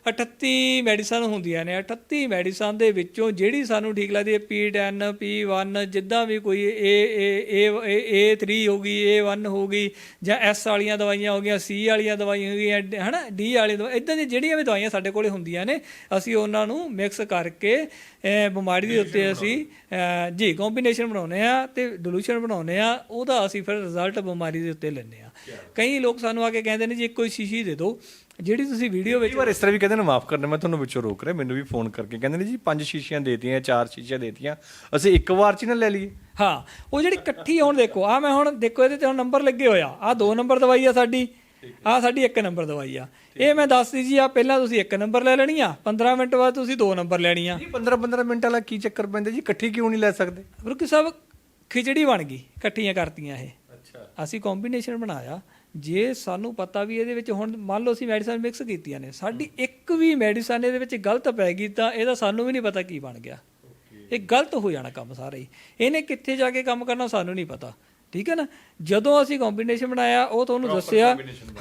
38 ਮੈਡੀਸਨ ਹੁੰਦੀਆਂ ਨੇ 38 ਮੈਡੀਸਨ ਦੇ ਵਿੱਚੋਂ ਜਿਹੜੀ ਸਾਨੂੰ ਠੀਕ ਲੱਗਦੀ ਹੈ P10 P1 ਜਿੱਦਾਂ ਵੀ ਕੋਈ ਏ ਏ A A3 ਹੋ ਗਈ ਏ A1 ਹੋ ਗਈ, ਜਾਂ S ਵਾਲੀਆਂ ਦਵਾਈਆਂ ਹੋ ਗਈਆਂ ਸੀ ਵਾਲੀਆਂ ਦਵਾਈਆਂ ਹੋ ਗਈਆਂ ਡ- ਹਨਾ ਡੀ ਵਾਲੀ ਦਵਾਈ ਇਦਾਂ ਦੀ ਜਿਹੜੀਆਂ ਵੀ ਦਵਾਈਆਂ ਸਾਡੇ ਕੋਲੇ ਹੁੰਦੀਆਂ ਨੇ, ਅਸੀਂ ਉਹਨਾਂ ਨੂੰ ਮਿਕਸ ਕਰਕੇ ਬਿਮਾਰੀ ਦੇ ਉੱਤੇ ਅਸੀਂ ਜੀ ਕੰਬੀਨੇਸ਼ਨ ਬਣਾਉਨੇ ਆ ਤੇ ਡਿਲੂਸ਼ਨ ਬਣਾਉਨੇ ਆ ਉਹਦਾ ਅਸੀਂ ਫਿਰ ਰਿਜ਼ਲਟ ਬਿਮਾਰੀ ਦੇ ਉੱਤੇ ਲੈਂਦੇ ਆ ਕਈ ਲੋਕ ਸਾਨੂੰ ਆ ਕੇ ਕਹਿੰਦੇ ਨੇ ਜੀ ਇੱਕੋ ਹੀ ਸ਼ੀਸ਼ੀ ਦੇ ਦਿਓ। ਜਿਹੜੀ ਤੁਸੀਂ ਵੀਡੀਓ ਵਿੱਚ ਵਾਰ ਇਸ ਤਰ੍ਹਾਂ ਵੀ ਕਹਿੰਦੇ ਨੇ ਮਾਫ ਕਰਨਾ ਮੈਂ ਤੁਹਾਨੂੰ ਵਿੱਚੋਂ ਰੋਕ ਰਿਹਾ ਮੈਨੂੰ ਵੀ ਫੋਨ ਕਰਕੇ ਕਹਿੰਦੇ ਨੇ ਜੀ ਪੰਜ ਸ਼ੀਸ਼ੀਆਂ ਦੇਤੀਆਂ ਚਾਰ ਸ਼ੀਸ਼ੀਆਂ ਦੇਤੀਆਂ ਅਸੀਂ ਇੱਕ ਵਾਰ ਚ ਹੀ ਨਾ ਲੈ ਲਈਏ। ਹਾਂ ਉਹ ਜਿਹੜੀ ਇਕੱਠੀ ਹੁਣ ਦੇਖੋ ਆ ਮੈਂ ਹੁਣ ਦੇਖੋ ਇਹਦੇ ਤੇ ਹੁਣ ਨੰਬਰ ਲੱਗੇ ਹੋਇਆ ਆ। ਦੋ ਨੰਬਰ ਦਵਾਈ ਆ ਸਾਡੀ। ਆ ਸਾਡੀ ਇੱਕ ਨੰਬਰ ਦਵਾਈ ਆ। ਇਹ ਮੈਂ ਦੱਸਦੀ ਜੀ ਆ ਪਹਿਲਾਂ ਤੁਸੀਂ ਇੱਕ ਨੰਬਰ ਲੈ ਲੈਣੀ ਆ 15 ਮਿੰਟ ਬਾਅਦ ਤੁਸੀਂ ਦੋ ਨੰਬਰ ਲੈਣੀ ਆ। ਜੀ 15 15 ਮਿੰਟ ਵਾਲਾ ਕੀ ਚੱਕਰ ਪੈਂਦਾ ਜੀ? ਇਕੱਠੀ ਕਿਉਂ ਨਹੀਂ ਲੈ ਸਕਦੇ? ਰੁਕੀ ਸਾਹਿਬ ਖਿਚੜੀ ਬਣ ਗਈ ਇਕੱਠੀਆਂ ਕਰਤੀਆਂ ਇਹ। ਅੱਛਾ। ਅਸੀਂ ਕੰਬੀਨੇਸ਼ਨ ਬਣਾਇਆ। ਜੇ ਸਾਨੂੰ ਪਤਾ ਵੀ ਇਹਦੇ ਵਿੱਚ ਹੁਣ ਮੰਨ ਲਓ ਅਸੀਂ ਮੈਡੀਸਨ ਮਿਕਸ ਕੀਤੀਆਂ ਨੇ ਸਾਡੀ ਇੱਕ ਵੀ ਮੈਡੀਸਨ ਇਹਦੇ ਵਿੱਚ ਗਲਤ ਪੈ ਗਈ ਤਾਂ ਇਹਦਾ ਸਾਨੂੰ ਵੀ ਨਹੀਂ ਪਤਾ ਕੀ ਬਣ ਗਿਆ। ਇਹ ਗਲਤ ਹੋ ਜਾਣਾ ਕੰਮ ਸਾਰਾ ਹੀ। ਇਹਨੇ ਕਿੱਥੇ ਜਾ ਕੇ ਕੰਮ ਕਰਨਾ ਸਾਨੂੰ ਨਹੀਂ ਪਤਾ। ਠੀਕ ਹੈ ਨਾ? ਜਦੋਂ ਅਸੀਂ ਕੰਬੀਨੇਸ਼ਨ ਬਣਾਇਆ ਉਹ ਤੁਹਾਨੂੰ ਦੱਸਿਆ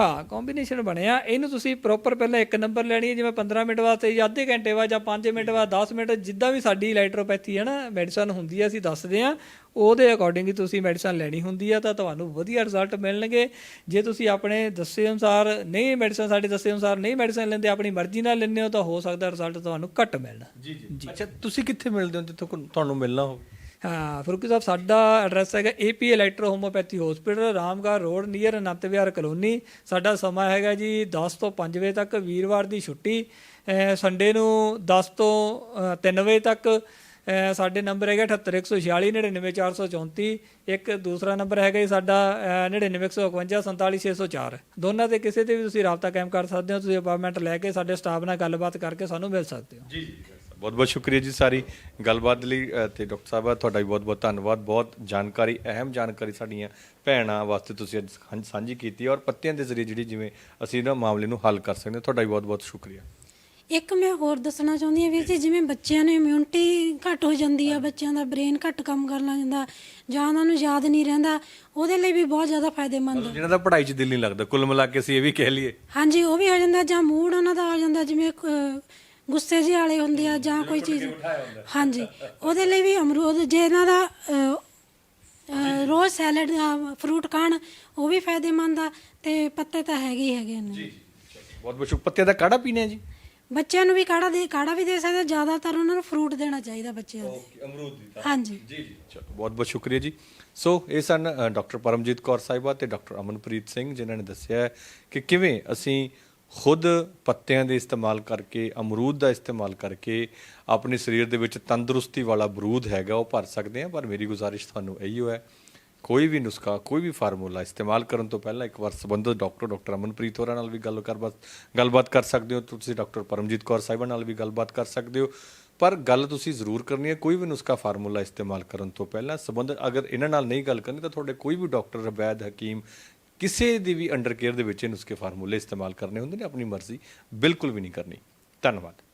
ਹਾਂ ਕੰਬੀਨੇਸ਼ਨ ਬਣਿਆ। ਇਹਨੂੰ ਤੁਸੀਂ ਪ੍ਰੋਪਰ ਪਹਿਲਾਂ ਇੱਕ ਨੰਬਰ ਲੈਣੀ ਹੈ ਜਿਵੇਂ 15 ਮਿੰਟ ਵਾਸਤੇ ਜਾਂ ਅੱਧੇ ਘੰਟੇ ਬਾਅਦ ਜਾਂ 5 ਮਿੰਟ ਬਾਅਦ 10 ਮਿੰਟ ਜਿੱਦਾਂ ਵੀ ਸਾਡੀ ਇਲੈਕਟ੍ਰੋਪੈਥੀ ਹੈ ਨਾ ਮੈਡੀਸਨ ਹੁੰਦੀ ਹੈ ਅਸੀਂ ਦੱਸਦੇ ਹਾਂ। ਉਹਦੇ ਅਕੋਰਡਿੰਗ ਹੀ ਤੁਸੀਂ ਮੈਡੀਸਨ ਲੈਣੀ ਹੁੰਦੀ ਆ ਤਾਂ ਤੁਹਾਨੂੰ ਵਧੀਆ ਰਿਜ਼ਲਟ ਮਿਲਣਗੇ। ਜੇ ਤੁਸੀਂ ਆਪਣੇ ਦੱਸੇ ਅਨੁਸਾਰ ਨਹੀਂ ਮੈਡੀਸਨ ਸਾਡੇ ਦੱਸੇ ਅਨੁਸਾਰ ਨਹੀਂ ਮੈਡੀਸਨ ਲੈਂਦੇ ਆਪਣੀ ਮਰਜ਼ੀ ਨਾਲ ਲੈਂਦੇ ਹੋ ਤਾਂ ਹੋ ਸਕਦਾ ਰਿਜ਼ਲਟ ਤੁਹਾਨੂੰ ਘੱਟ ਮਿਲਣਾ। ਜੀ। ਜੀ। ਅੱਛਾ ਤੁਸੀਂ ਕਿੱਥੇ ਮਿਲਦੇ ਹੋ ਜਿੱਥੋਂ ਤੁਹਾਨੂੰ ਮਿਲਣਾ ਹੋਵੇ? ਹਾਂ ਫਰੂਕੀ ਸਾਹਿਬ ਸਾਡਾ ਐਡਰੈਸ ਹੈਗਾ AP electro homeopathy hospital Ramgarh road near Anant Vihar colony ਸਾਡਾ ਸਮਾਂ ਹੈਗਾ ਜੀ 10 ਤੋਂ 5 ਵਜੇ ਤੱਕ ਵੀਰਵਾਰ ਦੀ ਛੁੱਟੀ। ਸੰਡੇ ਨੂੰ 10 ਤੋਂ ਅ, 3 ਵਜੇ ਤੱਕ। ਸਾਡੇ ਨੰਬਰ ਹੈਗਾ 78146 99434 ਇੱਕ ਦੂਸਰਾ ਨੰਬਰ ਹੈਗਾ ਜੀ ਸਾਡਾ ਅ, 99151 47604 ਦੋਨਾਂ ਤੇ ਕਿਸੇ ਤੇ ਵੀ ਤੁਸੀਂ ਰਾਬਤਾ ਕਾਇਮ ਕਰ ਸਕਦੇ ਹੋ ਤੁਸੀਂ ਅਪਾਇੰਟਮੈਂਟ ਲੈ ਕੇ ਸਾਡੇ ਸਟਾਫ ਨਾਲ ਗੱਲਬਾਤ ਕਰਕੇ ਸਾਨੂੰ ਮਿਲ ਸਕਦੇ ਹੋ। ਜੀ ਜੀ। ਬਹੁਤ ਬਹੁਤ ਸ਼ੁਕਰੀਆ ਜੀ ਸਾਰੀ ਗੱਲਬਾਤ ਲਈ ਤੇ ਡਾਕਟਰ ਸਾਹਿਬ ਤੁਹਾਡਾ ਵੀ ਬਹੁਤ ਬਹੁਤ ਧੰਨਵਾਦ। ਬਹੁਤ ਜਾਣਕਾਰੀ ਅਹਿਮ ਜਾਣਕਾਰੀ ਸਾਡੀਆਂ ਭੈਣਾਂ ਵਾਸਤੇ ਤੁਸੀਂ ਅੱਜ ਸਾਂਝ- ਕੀਤੀ ਔਰ ਪੱਤਿਆਂ ਦੇ ਜ਼ਰੀਏ ਜਿਹੜੀ ਜਿਵੇਂ ਅਸੀਂ ਇਹਨਾਂ ਮਾਮਲੇ ਨੂੰ ਹੱਲ ਕਰ ਸਕਦੇ ਤੁਹਾਡਾ ਵੀ ਬਹੁਤ ਬਹੁਤ ਸ਼ੁਕਰੀਆ। ਇੱਕ ਮੈਂ ਹੋਰ ਦੱਸਣਾ ਚਾਹੁੰਦੀ ਹਾਂ ਵੀਰ ਜੀ ਜਿਵੇਂ ਬੱਚਿਆਂ ਨੂੰ ਇਮਿਊਨਿਟੀ ਘੱਟ ਹੋ ਜਾਂਦੀ ਆ ਬੱਚਿਆਂ ਦਾ ਬ੍ਰੇਨ ਘੱਟ ਕੰਮ ਕਰਨ ਲੱਗ ਜਾਂਦਾ ਜਾਂ ਉਹਨਾਂ ਨੂੰ ਯਾਦ ਨਹੀਂ ਰਹਿੰਦਾ ਉਹਦੇ ਲਈ ਵੀ ਬਹੁਤ ਜ਼ਿਆਦਾ ਫਾਇਦੇਮੰਦ ਜਿਹਨਾਂ ਦਾ ਪੜ੍ਹਾਈ 'ਚ ਦਿਲ ਨਹੀਂ ਲੱਗਦਾ ਕੁੱਲ ਮਿਲਾ ਕੇ ਅਸੀਂ ਇਹ ਵੀ ਕਹਿ ਲਈਏ। ਹਾਂਜੀ ਉਹ ਵੀ ਹੋ ਜਾਂਦਾ ਜਾਂ ਮੂਡ ਉਹਨਾਂ ਦਾ ਆ ਜਾਂਦਾ ਜਿਵੇਂ ਗੁੱਸੇ ਜਿਹੇ ਵਾਲੇ ਹੁੰਦੇ ਆ ਜਾਂ ਕੋਈ ਚੀਜ਼ ਹਾਂਜੀ। ਉਹਦੇ ਲਈ ਵੀ ਅਮਰੂਦ ਜੇ ਇਹਨਾਂ ਦਾ ਰੋਜ਼ ਸੈਲਡ ਫਰੂਟ ਖਾਣ ਉਹ ਵੀ ਫਾਇਦੇਮੰਦ ਆ ਤੇ ਪੱਤੇ ਤਾਂ ਹੈਗੇ ਹੀ ਹੈਗੇ ਨੇ। ਬਹੁਤ ਬਹੁਤ ਪੱਤਿਆਂ ਦਾ ਕਾੜਾ ਪੀਣਾ ਹੈ ਜੀ? ਬੱਚਿਆਂ ਨੂੰ ਵੀ ਕਾੜਾ ਦੇ ਕਾੜਾ ਵੀ ਦੇ ਸਕਦੇ ਜ਼ਿਆਦਾਤਰ ਉਹਨਾਂ ਨੂੰ ਫਰੂਟ ਦੇਣਾ ਚਾਹੀਦਾ ਬੱਚਿਆਂ ਦੇ ਅਮਰੂਦ ਦੀ ਹਾਂਜੀ। ਜੀ ਜੀ। ਚਲੋ ਬਹੁਤ ਬਹੁਤ ਸ਼ੁਕਰੀਆ ਜੀ। ਸੋ ਇਹ ਸਨ ਡਾਕਟਰ ਪਰਮਜੀਤ ਕੌਰ ਸਾਹਿਬਾ ਤੇ ਡਾਕਟਰ ਅਮਨਪ੍ਰੀਤ ਸਿੰਘ ਜਿਨ੍ਹਾਂ ਨੇ ਦੱਸਿਆ ਹੈ ਕਿ ਕਿਵੇਂ ਅਸੀਂ ਖੁਦ ਪੱਤਿਆਂ ਦੇ ਇਸਤੇਮਾਲ ਕਰਕੇ, ਅਮਰੂਦ ਦਾ ਇਸਤੇਮਾਲ ਕਰਕੇ, ਆਪਣੇ ਸਰੀਰ ਦੇ ਵਿੱਚ ਤੰਦਰੁਸਤੀ ਵਾਲਾ ਬਰੂਦ ਹੈਗਾ, ਉਹ ਭਰ ਸਕਦੇ ਹਾਂ, ਪਰ ਮੇਰੀ ਗੁਜ਼ਾਰਿਸ਼ ਤੁਹਾਨੂੰ ਇਹੀ ਹੈ ਕੋਈ ਵੀ ਨੁਸਖਾ, ਕੋਈ ਵੀ ਫਾਰਮੂਲਾ ਇਸਤੇਮਾਲ ਕਰਨ ਤੋਂ ਪਹਿਲਾਂ ਇੱਕ ਵਾਰ ਸੰਬੰਧਿਤ ਡਾਕਟਰ ਡਾਕਟਰ ਅਮਨਪ੍ਰੀਤ ਹੋਰਾਂ ਨਾਲ ਵੀ ਗੱਲ ਕਰ ਗੱਲਬਾਤ ਕਰ ਸਕਦੇ ਹੋ, ਤੁਸੀਂ ਡਾਕਟਰ ਪਰਮਜੀਤ ਕੌਰ ਸਾਹਿਬਾਂ ਨਾਲ ਵੀ ਗੱਲਬਾਤ ਕਰ ਸਕਦੇ ਹੋ, ਪਰ ਗੱਲ ਤੁਸੀਂ ਜ਼ਰੂਰ ਕਰਨੀ ਹੈ, ਕੋਈ ਵੀ ਨੁਸਖਾ ਫਾਰਮੂਲਾ ਇਸਤੇਮਾਲ ਕਰਨ ਤੋਂ ਪਹਿਲਾਂ, ਸੰਬੰਧਿਤ ਅਗਰ ਇਹਨਾਂ ਨਾਲ ਨਹੀਂ ਗੱਲ ਕਰਨੀ, ਤਾਂ ਤੁਹਾਡੇ ਕੋਈ ਵੀ ਡਾਕਟਰ, ਰਬੈਦ, ਹਕੀਮ ਕਿਸੇ ਦੀ ਵੀ ਅੰਡਰ ਕੇਅਰ ਦੇ ਵਿੱਚ ਇਹ ਨੁਸਖੇ ਫਾਰਮੂਲੇ ਇਸਤੇਮਾਲ ਕਰਨੇ ਹੁੰਦੇ ਨੇ, ਆਪਣੀ ਮਰਜ਼ੀ, ਬਿਲਕੁਲ ਵੀ ਨਹੀਂ ਕਰਨੀ। ਧੰਨਵਾਦ।